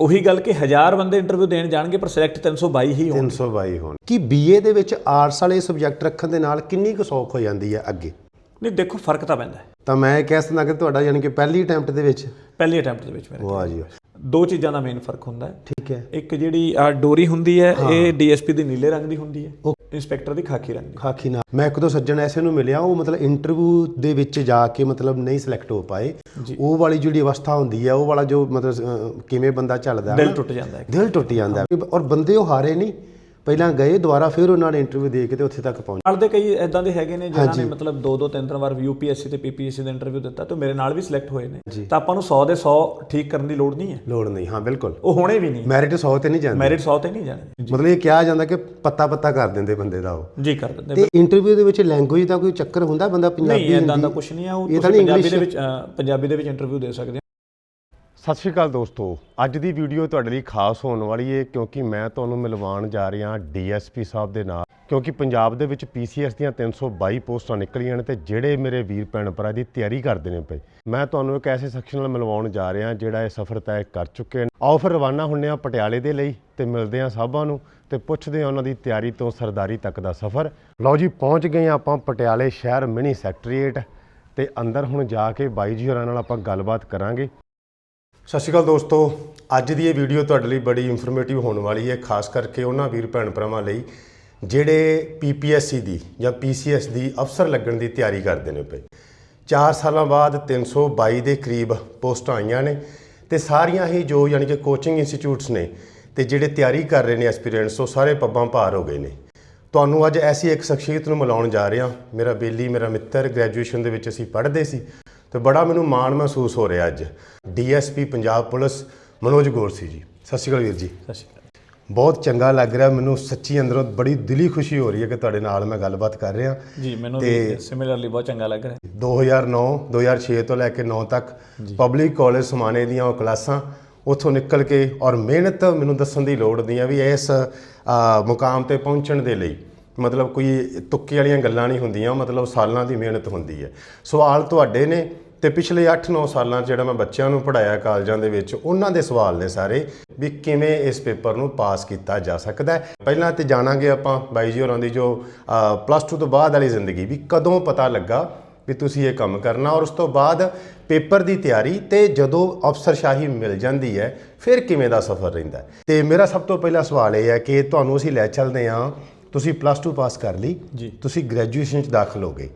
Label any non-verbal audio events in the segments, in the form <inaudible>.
ਉਹੀ ਗੱਲ ਕਿ ਹਜ਼ਾਰ ਬੰਦੇ ਇੰਟਰਵਿਊ ਦੇਣ ਜਾਣਗੇ ਪਰ ਸਿਲੈਕਟ 322 ਹੀ ਹੋਣ 322 ਹੋਣ। ਕੀ ਬੀਏ ਦੇ ਵਿੱਚ ਆਰਟਸ ਵਾਲੇ ਸਬਜੈਕਟ ਰੱਖਣ ਦੇ ਨਾਲ ਕਿੰਨੀ ਕੁ ਸੌਖ ਹੋ ਜਾਂਦੀ ਹੈ ਅੱਗੇ? ਨਹੀਂ ਦੇਖੋ ਫ਼ਰਕ ਤਾਂ ਪੈਂਦਾ ਤਾਂ ਮੈਂ ਇਹ ਕਹਿ ਸਕਦਾ ਕਿ ਤੁਹਾਡਾ ਯਾਨੀ ਕਿ ਪਹਿਲੀ ਅਟੈਂਪਟ ਦੇ ਵਿੱਚ? ਪਹਿਲੀ ਅਟੈਂਪਟ ਦੇ ਵਿੱਚ ਮੇਰੇ ਵਾਹ ਜੀ ਵਾਹ। ਦੋ ਚੀਜ਼ਾਂ ਦਾ ਮੇਨ ਫ਼ਰਕ ਹੁੰਦਾ ਹੈ। ਠੀਕ ਹੈ। ਇੱਕ ਜਿਹੜੀ ਆ ਡੋਰੀ ਹੁੰਦੀ ਹੈ ਇਹ ਡੀਐਸਪੀ ਦੀ ਨੀਲੇ ਰੰਗ ਦੀ ਹੁੰਦੀ ਹੈ। ਇੰਸਪੈਕਟਰ ਦੀ ਖਾਕੀ ਰੰਗ ਦੀ। ਖਾਕੀ ਨਾਲ। ਮੈਂ ਇੱਕ ਦੋ ਸੱਜਣ ਐਸੇ ਨੂੰ ਮਿਲਿਆ ਉਹ ਮਤਲਬ ਇੰਟਰਵਿਊ ਦੇ ਵਿੱਚ ਜਾ ਕੇ ਮਤਲਬ ਨਹੀਂ ਸਿਲੈਕਟ ਹੋ ਪਾਏ। ਉਹ ਵਾਲੀ ਜਿਹੜੀ ਅਵਸਥਾ ਹੁੰਦੀ ਹੈ ਉਹ ਵਾਲਾ ਜੋ ਮਤਲਬ ਅਹ, ਕਿਵੇਂ ਬੰਦਾ ਚੱਲਦਾ ਹੈ ਦਿਲ ਨਾ, ਟੁੱਟ ਜਾਂਦਾ ਹੈ। ਦਿਲ ਟੁੱਟ ਜਾਂਦਾ ਹੈ। ਔਰ ਬੰਦੇ ਉਹ ਹਾਰੇ ਨਹੀਂ। ਪਹਿਲਾਂ ਗਏ ਦੁਬਾਰਾ ਫਿਰ ਉਹਨਾਂ ਨੇ ਇੰਟਰਵਿਊ ਦੇ ਕੇ ਤੇ ਉੱਥੇ ਤੱਕ ਪਹੁੰਚੇ ਨਾਲ ਦੇ ਕਈ ਐਦਾਂ ਦੇ ਹੈਗੇ ਨੇ ਜਿਨ੍ਹਾਂ ਨੇ ਮਤਲਬ ਦੋ ਦੋ ਤਿੰਨ ਤਿੰਨ ਵਾਰ ਯੂਪੀਐਸਸੀ ਤੇ ਪੀਪੀਐਸਸੀ ਦਾ ਇੰਟਰਵਿਊ ਦਿੱਤਾ ਤੇ ਮੇਰੇ ਨਾਲ ਵੀ ਸਿਲੈਕਟ ਹੋਏ ਨੇ। ਤਾਂ ਆਪਾਂ ਨੂੰ 100 ਦੇ 100 ਠੀਕ ਕਰਨ ਦੀ ਲੋੜ ਨਹੀਂ ਹੈ। ਲੋੜ ਨਹੀਂ ਹਾਂ ਬਿਲਕੁਲ। ਉਹ ਹੋਣੇ ਵੀ ਨਹੀਂ। ਮੈਰਿਟ 100 ਤੇ ਨਹੀਂ ਜਾਂਦੀ। ਮੈਰਿਟ 100 ਤੇ ਨਹੀਂ ਜਾਣੇ। ਮਤਲਬ ਇਹ ਕਿਹਾ ਜਾਂਦਾ ਕਿ ਪੱਤਾ ਪੱਤਾ ਕਰ ਦਿੰਦੇ ਬੰਦੇ ਦਾ ਉਹ। ਜੀ ਕਰ ਦਿੰਦੇ ਤੇ ਇੰਟਰਵਿਊ ਦੇ ਵਿੱਚ ਲੈਂਗੁਏਜ ਦਾ ਕੋਈ ਚੱਕਰ ਹੁੰਦਾ ਬੰਦਾ ਪੰਜਾਬੀ ਨਹੀਂ ਐਦਾਂ ਦਾ ਕੁਝ ਨਹੀਂ ਆ ਉਹ ਤੁਸੀਂ ਪੰਜਾਬੀ ਦੇ ਵਿੱਚ ਪੰਜਾਬੀ ਦੇ ਵਿੱਚ ਇੰਟਰਵਿਊ ਦੇ ਸਕਦੇ ਸਤਿ ਸ਼੍ਰੀ ਅਕਾਲ ਦੋਸਤੋ। ਅੱਜ ਦੀ ਵੀਡੀਓ ਤੁਹਾਡੇ ਲਈ ਖਾਸ ਹੋਣ ਵਾਲੀ ਹੈ ਕਿਉਂਕਿ ਮੈਂ ਤੁਹਾਨੂੰ ਮਿਲਵਾਉਣ ਜਾ ਰਿਹਾ ਡੀਐਸਪੀ ਸਾਹਿਬ ਦੇ ਨਾਲ। ਕਿਉਂਕਿ ਪੰਜਾਬ ਦੇ ਵਿੱਚ ਪੀਸੀਐਸ ਦੀਆਂ 322 ਪੋਸਟਾਂ ਨਿਕਲੀਆਂ ਨੇ ਤੇ ਜਿਹੜੇ ਮੇਰੇ ਵੀਰ ਭੈਣ ਭਰਾ ਦੀ ਤਿਆਰੀ ਕਰਦੇ ਨੇ ਪਏ। ਮੈਂ ਤੁਹਾਨੂੰ ਇੱਕ ਐਸੇ ਸੈਕਸ਼ਨ ਨਾਲ ਮਿਲਵਾਉਣ ਜਾ ਰਿਹਾ, ਜਿਹੜਾ ਇਹ ਸਫ਼ਰ ਤੈਅ ਕਰ ਚੁੱਕੇ ਨੇ। ਆਓ ਫਿਰ ਰਵਾਨਾ ਹੁੰਨੇ ਆ ਪਟਿਆਲੇ ਦੇ ਲਈ ਤੇ ਮਿਲਦੇ ਆ ਸਾਹਬਾਂ ਨੂੰ ਤੇ ਪੁੱਛਦੇ ਆ ਉਹਨਾਂ ਦੀ ਤਿਆਰੀ ਤੋਂ ਸਰਦਾਰੀ ਤੱਕ ਦਾ ਸਫ਼ਰ। ਲਓ ਜੀ, ਪਹੁੰਚ ਗਏ ਆ ਆਪਾਂ ਪਟਿਆਲੇ ਸ਼ਹਿਰ ਮਿਨੀ ਸੈਕਟਰੀਏਟ ਤੇ ਅੰਦਰ ਹੁਣ ਜਾ ਕੇ ਬਾਈ ਜੀ ਹੋਰਾਂ ਨਾਲ ਆਪਾਂ ਗੱਲਬਾਤ ਕਰਾਂਗੇ। ਸਤਿ ਸ਼੍ਰੀ ਅਕਾਲ ਦੋਸਤੋ। ਅੱਜ ਦੀ ਇਹ ਵੀਡੀਓ ਤੁਹਾਡੇ ਲਈ ਬੜੀ ਇਨਫੋਰਮੇਟਿਵ ਹੋਣ ਵਾਲੀ ਹੈ, ਖਾਸ ਕਰਕੇ ਉਹਨਾਂ ਵੀਰ ਭੈਣ ਭਰਾਵਾਂ ਲਈ ਜਿਹੜੇ ਪੀਪੀਐਸਸੀ ਦੀ ਜਾਂ ਪੀਸੀਐਸ ਦੀ ਅਫਸਰ ਲੱਗਣ ਦੀ ਤਿਆਰੀ ਕਰਦੇ ਨੇ ਪਏ 4 ਸਾਲਾਂ ਬਾਅਦ 322 ਦੇ ਕਰੀਬ ਪੋਸਟਾਂ ਆਈਆਂ ਨੇ ਤੇ ਸਾਰੀਆਂ ਹੀ ਜੋ ਯਾਨੀ ਕਿ ਕੋਚਿੰਗ ਇੰਸਟੀਚਿਊਟਸ ਨੇ ਤੇ ਜਿਹੜੇ ਤਿਆਰੀ ਕਰ ਰਹੇ ਨੇ ਐਸਪੀਰੈਂਟਸ ਉਹ ਸਾਰੇ ਪੱਬਾਂ ਭਾਰ ਹੋ ਗਏ ਨੇ। ਤੁਹਾਨੂੰ ਅੱਜ ਐਸੀ ਇੱਕ ਸ਼ਖਸੀਅਤ ਨੂੰ ਮਿਲਾਉਣ ਜਾ ਰਿਹਾ। ਮੇਰਾ ਬੇਲੀ, ਮੇਰਾ ਮਿੱਤਰ ਗ੍ਰੈਜੂਏਸ਼ਨ ਦੇ ਵਿੱਚ ਅਸੀਂ ਪੜ੍ਹਦੇ ਸੀ। ਤੇ ਬੜਾ ਮੈਨੂੰ ਮਾਣ ਮਹਿਸੂਸ ਹੋ ਰਿਹਾ ਅੱਜ। DSP Punjab police Manoj Gorsi ji. ਸਤਿ ਸ਼੍ਰੀ ਅਕਾਲ ਵੀਰ ਜੀ। ਸਤਿ ਸ਼੍ਰੀ ਅਕਾਲ। ਬਹੁਤ ਚੰਗਾ ਲੱਗ ਰਿਹਾ ਮੈਨੂੰ ਸੱਚੀ ਅੰਦਰੋਂ ਬੜੀ ਦਿਲੀ ਖੁਸ਼ੀ ਹੋ ਰਹੀ ਹੈ ਕਿ ਤੁਹਾਡੇ ਨਾਲ ਮੈਂ ਗੱਲਬਾਤ ਕਰ ਰਿਹਾ। ਜੀ ਮੈਨੂੰ ਵੀ ਸਿਮਿਲਰਲੀ ਬਹੁਤ ਚੰਗਾ ਲੱਗ ਰਿਹਾ। 2009 2006 ਤੋਂ ਲੈ ਕੇ 9 ਤੱਕ ਪਬਲਿਕ ਕਾਲਜ ਸਮਾਨੇ ਦੀਆਂ ਉਹ ਕਲਾਸਾਂ ਉੱਥੋਂ ਨਿਕਲ ਕੇ ਔਰ ਮਿਹਨਤ ਮੈਨੂੰ ਦੱਸਣ ਦੀ ਲੋੜ ਨਹੀਂ ਹੈ ਵੀ ਇਸ ਮੁਕਾਮ ਤੇ ਪਹੁੰਚਣ ਦੇ ਲਈ। ਮਤਲਬ ਕੋਈ ਤੁੱਕੇ ਵਾਲੀਆਂ ਗੱਲਾਂ ਨਹੀਂ ਹੁੰਦੀਆਂ ਮਤਲਬ ਸਾਲਾਂ ਦੀ ਮਿਹਨਤ ਹੁੰਦੀ ਹੈ। ਸਵਾਲ ਤੁਹਾਡੇ ਨੇ ਤੇ ਪਿਛਲੇ 8-9 ਸਾਲਾਂ 'ਚ ਜਿਹੜਾ ਮੈਂ ਬੱਚਿਆਂ ਨੂੰ ਪੜਾਇਆ ਕਾਲਜਾਂ ਦੇ ਵਿੱਚ ਉਹਨਾਂ ਦੇ ਸਵਾਲ ਨੇ ਸਾਰੇ ਵੀ ਕਿਵੇਂ ਇਸ ਪੇਪਰ ਨੂੰ ਪਾਸ ਕੀਤਾ ਜਾ ਸਕਦਾ ਹੈ। ਪਹਿਲਾਂ ਤੇ ਜਾਣਾਂਗੇ ਆਪਾਂ ਬਾਈ ਜੀ ਹੋਰਾਂ ਦੀ ਜੋ ਪਲੱਸ 2 ਤੋਂ ਬਾਅਦ ਵਾਲੀ ਜ਼ਿੰਦਗੀ ਵੀ ਕਦੋਂ ਪਤਾ ਲੱਗਾ ਵੀ ਤੁਸੀਂ ਇਹ ਕੰਮ ਕਰਨਾ ਔਰ ਉਸ ਤੋਂ ਬਾਅਦ ਪੇਪਰ ਦੀ ਤਿਆਰੀ ਤੇ ਜਦੋਂ ਅਫਸਰਸ਼ਾਹੀ ਮਿਲ ਜਾਂਦੀ ਹੈ ਫਿਰ ਕਿਵੇਂ ਦਾ ਸਫ਼ਰ ਰਹਿੰਦਾ ਤੇ ਮੇਰਾ ਸਭ ਤੋਂ ਪਹਿਲਾ ਸਵਾਲ ਇਹ ਹੈ ਕਿ ਤੁਹਾਨੂੰ ਅਸੀਂ ਲੈ ਚੱਲਦੇ ਹਾਂ ਤੁਸੀਂ ਪਲੱਸ 2 ਪਾਸ ਕਰ ਲਈ ਜੀ। ਤੁਸੀਂ ਗ੍ਰੈਜੂਏਸ਼ਨ ਚ ਦਾਖਲ ਹੋ ਗਏ।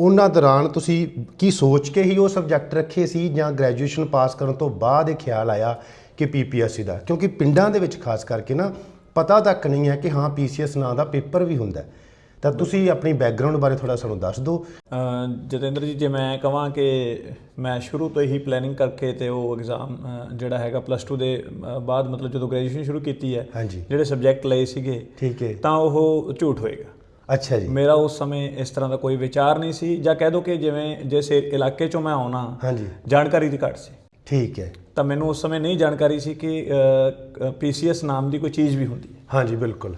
ਉਹਨਾਂ ਦੌਰਾਨ ਤੁਸੀਂ ਕੀ ਸੋਚ ਕੇ ਹੀ ਉਹ ਸਬਜੈਕਟ ਰੱਖੇ ਸੀ ਜਾਂ ਗ੍ਰੈਜੂਏਸ਼ਨ ਪਾਸ ਕਰਨ ਤੋਂ ਬਾਅਦ ਇਹ ਖਿਆਲ ਆਇਆ ਕਿ ਪੀਪੀਐਸਸੀ ਦਾ? ਕਿਉਂਕਿ ਪਿੰਡਾਂ ਦੇ ਵਿੱਚ ਖਾਸ ਕਰਕੇ ਨਾ ਪਤਾ ਤੱਕ ਨਹੀਂ ਹੈ ਕਿ ਹਾਂ ਪੀਸੀਐਸ ਨਾਂ ਦਾ ਪੇਪਰ ਵੀ ਹੁੰਦਾ। ਤਾਂ ਤੁਸੀਂ ਆਪਣੀ ਬੈਕਗ੍ਰਾਉਂਡ ਬਾਰੇ ਥੋੜਾ ਸਾਨੂੰ ਦੱਸ ਦਿਓ। ਜਤਿੰਦਰ ਜੀ ਜੇ ਮੈਂ ਕਹਾਂ ਕਿ ਮੈਂ ਸ਼ੁਰੂ ਤੋਂ ਹੀ ਪਲੈਨਿੰਗ ਕਰਕੇ ਤੇ ਉਹ ਐਗਜ਼ਾਮ ਜਿਹੜਾ ਹੈਗਾ ਪਲੱਸ 2 ਦੇ ਬਾਅਦ ਮਤਲਬ ਜਦੋਂ ਗ੍ਰੈਜੂਏਸ਼ਨ ਸ਼ੁਰੂ ਕੀਤੀ ਹੈ ਜਿਹੜੇ ਸਬਜੈਕਟ ਲਏ ਸੀਗੇ ਠੀਕ ਹੈ। ਤਾਂ ਉਹ ਝੂਠ ਹੋਏਗਾ। ਅੱਛਾ ਜੀ। ਮੇਰਾ ਉਸ ਸਮੇਂ ਇਸ ਤਰ੍ਹਾਂ ਦਾ ਕੋਈ ਵਿਚਾਰ ਨਹੀਂ ਸੀ ਜਾਂ ਕਹਿ ਦੋ ਕਿ ਜਿਵੇਂ ਜਿਸ ਇਲਾਕੇ ਚੋਂ ਮੈਂ ਆਉਣਾ ਹਾਂਜੀ। ਜਾਣਕਾਰੀ ਦੀ ਘੱਟ ਸੀ। ਠੀਕ ਹੈ। ਤਾਂ ਮੈਨੂੰ ਉਸ ਸਮੇਂ ਨਹੀਂ ਜਾਣਕਾਰੀ ਸੀ ਕਿ ਪੀਸੀਐਸ ਨਾਮ ਦੀ ਕੋਈ ਚੀਜ਼ ਵੀ ਹੁੰਦੀ। ਹੈ ਹਾਂਜੀ ਬਿਲਕੁਲ।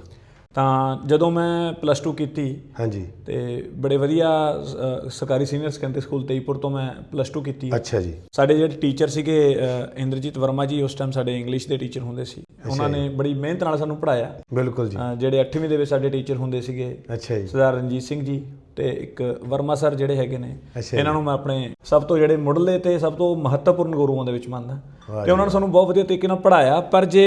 ਤਾਂ ਜਦੋਂ ਮੈਂ ਪਲੱਸ 2 ਕੀਤੀ ਹਾਂਜੀ। ਤੇ ਬੜੇ ਵਧੀਆ ਅ, ਸਰਕਾਰੀ ਸੀਨੀਅਰ ਸੈਕੰਡਰੀ ਸਕੂਲ ਤੇਈਪੁਰ ਤੋਂ ਮੈਂ ਪਲੱਸ 2 ਕੀਤੀ। ਅੱਛਾ ਜੀ। ਸਾਡੇ ਜਿਹੜੇ ਟੀਚਰ ਸੀਗੇ ਅ, ਇੰਦਰਜੀਤ ਵਰਮਾ ਜੀ ਉਸ ਟਾਈਮ ਸਾਡੇ ਇੰਗਲਿਸ਼ ਦੇ ਟੀਚਰ ਹੁੰਦੇ ਸੀ। ਉਹਨਾਂ ਨੇ ਬੜੀ ਮਿਹਨਤ ਨਾਲ ਸਾਨੂੰ ਪੜਾਇਆ ਬਿਲਕੁਲ ਜੀ। ਜਿਹੜੇ 8ਵੀਂ ਦੇ ਵਿੱਚ ਸਾਡੇ ਟੀਚਰ ਹੁੰਦੇ ਸੀਗੇ ਅੱਛਾ ਜੀ। ਸਰਦਾਰ ਰਣਜੀਤ ਸਿੰਘ ਜੀ ਤੇ ਇੱਕ ਵਰਮਾ ਸਰ ਜਿਹੜੇ ਹੈਗੇ ਨੇ ਇਹਨਾਂ ਨੂੰ ਮੈਂ ਆਪਣੇ ਸਭ ਤੋਂ ਜਿਹੜੇ ਮੁੱਢਲੇ ਤੇ ਸਭ ਤੋਂ ਮਹੱਤਵਪੂਰਨ ਗੁਰੂਆਂ ਦੇ ਵਿੱਚ ਮੰਨਦਾ। ਤੇ ਉਹਨਾਂ ਨੇ ਸਾਨੂੰ ਬਹੁਤ ਵਧੀਆ ਤਰੀਕੇ ਨਾਲ ਪੜਾਇਆ ਪਰ ਜੇ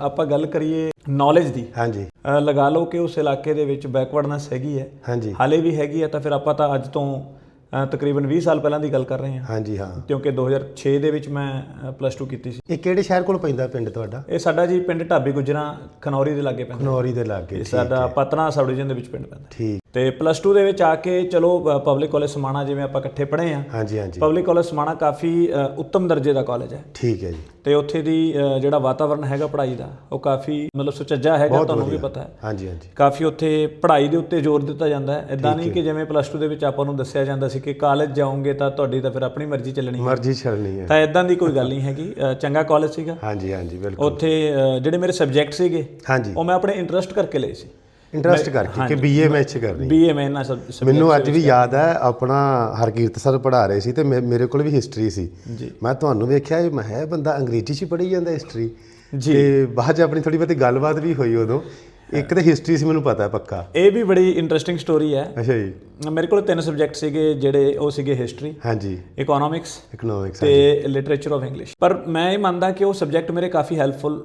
ਆਪਾਂ ਗੱਲ ਕਰੀਏ ਨੌਲੇਜ ਦੀ ਹਾਂਜੀ। ਲਗਾ ਲਓ ਕਿ ਉਸ ਇਲਾਕੇ ਦੇ ਵਿੱਚ ਬੈਕਵਰਡਨੈਸ ਹੈਗੀ ਹੈ। ਹਾਂਜੀ। ਹਾਲੇ ਵੀ ਹੈਗੀ ਹੈ ਤਾਂ ਫਿਰ ਆਪਾਂ ਤਾਂ ਅੱਜ ਤੋਂ ਤਕਰੀਬਨ 20 ਸਾਲ ਪਹਿਲਾਂ ਦੀ ਗੱਲ ਕਰ ਰਹੇ ਹਾਂ। ਹਾਂਜੀ ਹਾਂ। ਕਿਉਂਕਿ 2006 ਦੇ ਵਿੱਚ ਮੈਂ ਪਲੱਸ 2 ਕੀਤੀ ਸੀ। ਇਹ ਕਿਹੜੇ ਸ਼ਹਿਰ ਕੋਲ ਪੈਂਦਾ ਪਿੰਡ ਤੁਹਾਡਾ? ਇਹ ਸਾਡਾ ਜੀ ਪਿੰਡ ਢਾਬੀ ਗੁਜਰਾ ਖਨੌਰੀ ਦੇ ਲਾਗੇ ਪੈਂਦਾ। ਖਨੌਰੀ ਦੇ ਲਾਗੇ ਸਾਡਾ ਪਤਨਾ ਸਬ ਡਿਵੀਜ਼ਨ ਦੇ ਵਿੱਚ ਪਿੰਡ ਪੈਂਦਾ। ਠੀਕ ਤੇ ਪਲੱਸ 2 ਦੇ ਵਿੱਚ ਆ ਕੇ ਚਲੋ ਪਬਲਿਕ ਕਾਲਜ ਸਮਾਣਾ ਜਿਵੇਂ ਆਪਾਂ ਇਕੱਠੇ ਪੜ੍ਹੇ ਆ। ਹਾਂਜੀ ਹਾਂਜੀ। ਪਬਲਿਕ ਕਾਲਜ ਸਮਾਣਾ ਕਾਫੀ ਉੱਤਮ ਦਰਜੇ ਦਾ ਕਾਲਜ ਹੈ। ਠੀਕ ਹੈ ਜੀ। ਤੇ ਉੱਥੇ ਦੀ ਜਿਹੜਾ ਵਾਤਾਵਰਣ ਹੈਗਾ ਪੜ੍ਹਾਈ ਦਾ ਉਹ ਕਾਫੀ ਮਤਲਬ ਸੁਚੱਜਾ ਹੈਗਾ ਤੁਹਾਨੂੰ ਵੀ ਪਤਾ ਹੈ। ਹਾਂਜੀ ਹਾਂਜੀ। ਕਾਫੀ ਉੱਥੇ ਪੜ੍ਹਾਈ ਦੇ ਉੱਤੇ ਜ਼ੋਰ ਦਿੱਤਾ ਜਾਂਦਾ ਹੈ। ਇਦਾਂ ਨਹੀਂ ਕਿ ਜਿਵੇਂ ਪਲੱਸ 2 ਦੇ ਵਿੱਚ ਆਪਾਂ ਨੂੰ ਦੱਸਿਆ ਜਾਂਦਾ ਸੀ ਕਿ ਕਾਲਜ ਜਾਓਗੇ ਤਾਂ ਤੁਹਾਡੀ ਤਾਂ ਫਿਰ ਆਪਣੀ ਮਰਜ਼ੀ ਚੱਲਣੀ ਹੈ। ਮਰਜ਼ੀ ਛੱਡਣੀ ਹੈ। ਤਾਂ ਇਦਾਂ ਦੀ ਕੋਈ ਗੱਲ ਨਹੀਂ ਹੈਗੀ। ਚੰਗਾ ਕਾਲਜ ਸੀਗਾ। ਹਾਂਜੀ ਹਾਂਜੀ ਬਿਲਕੁਲ। ਉੱਥੇ ਜਿਹੜੇ ਮੇਰੇ ਸਬਜੈਕਟ ਸੀਗੇ ਹਾਂਜੀ। ਉਹ ਮੈਂ ਆਪਣੇ ਇੰਟਰਸਟ ਕਰਕੇ ਲਏ ਸੀ। ਇੰਟਰਸਟ ਕਰਕੇ ਕਿ ਬੀਏ ਮੈਂ ਇੱਥੇ ਕਰਨੀ। ਬੀਏ ਮੈਂ ਇਹਨਾਂ ਸਭ ਮੈਨੂੰ ਅੱਜ ਵੀ ਯਾਦ ਹੈ ਆਪਣਾ ਹਰਕੀਰਤ ਸਰ ਪੜ੍ਹਾ ਰਹੇ ਸੀ ਤੇ ਮੇਰੇ ਕੋਲ ਵੀ ਹਿਸਟਰੀ ਸੀ। ਮੈਂ ਤੁਹਾਨੂੰ ਵੇਖਿਆ ਇਹ ਮੈਂ ਹੈ ਬੰਦਾ ਅੰਗਰੇਜ਼ੀ ਚ ਪੜ੍ਹੀ ਜਾਂਦਾ ਹਿਸਟਰੀ ਜੀ। ਤੇ ਬਾਅਦ ਚ ਆਪਣੀ ਥੋੜੀ ਬਹੁਤੀ ਗੱਲਬਾਤ ਵੀ ਹੋਈ ਉਦੋਂ। ਇੱਕ ਤਾਂ ਹਿਸਟਰੀ ਸੀ ਮੈਨੂੰ ਪਤਾ ਪੱਕਾ। ਇਹ ਵੀ ਬੜੀ ਇੰਟਰਸਟਿੰਗ ਸਟੋਰੀ ਹੈ। ਅੱਛਾ ਜੀ। ਮੇਰੇ ਕੋਲ ਤਿੰਨ ਸਬਜੈਕਟ ਸੀਗੇ ਜਿਹੜੇ ਉਹ ਸੀਗੇ ਹਿਸਟਰੀ ਹਾਂਜੀ। ਇਕਨੋਮਿਕਸ ਇਕਨੋਮਿਕਸ ਤੇ ਲਿਟਰੇਚਰ ਆਫ ਇੰਗਲਿਸ਼ ਪਰ ਮੈਂ ਇਹ ਮੰਨਦਾ ਕਿ ਉਹ ਸਬਜੈਕਟ ਮੇਰੇ ਕਾਫੀ ਹੈਲਪਫੁਲ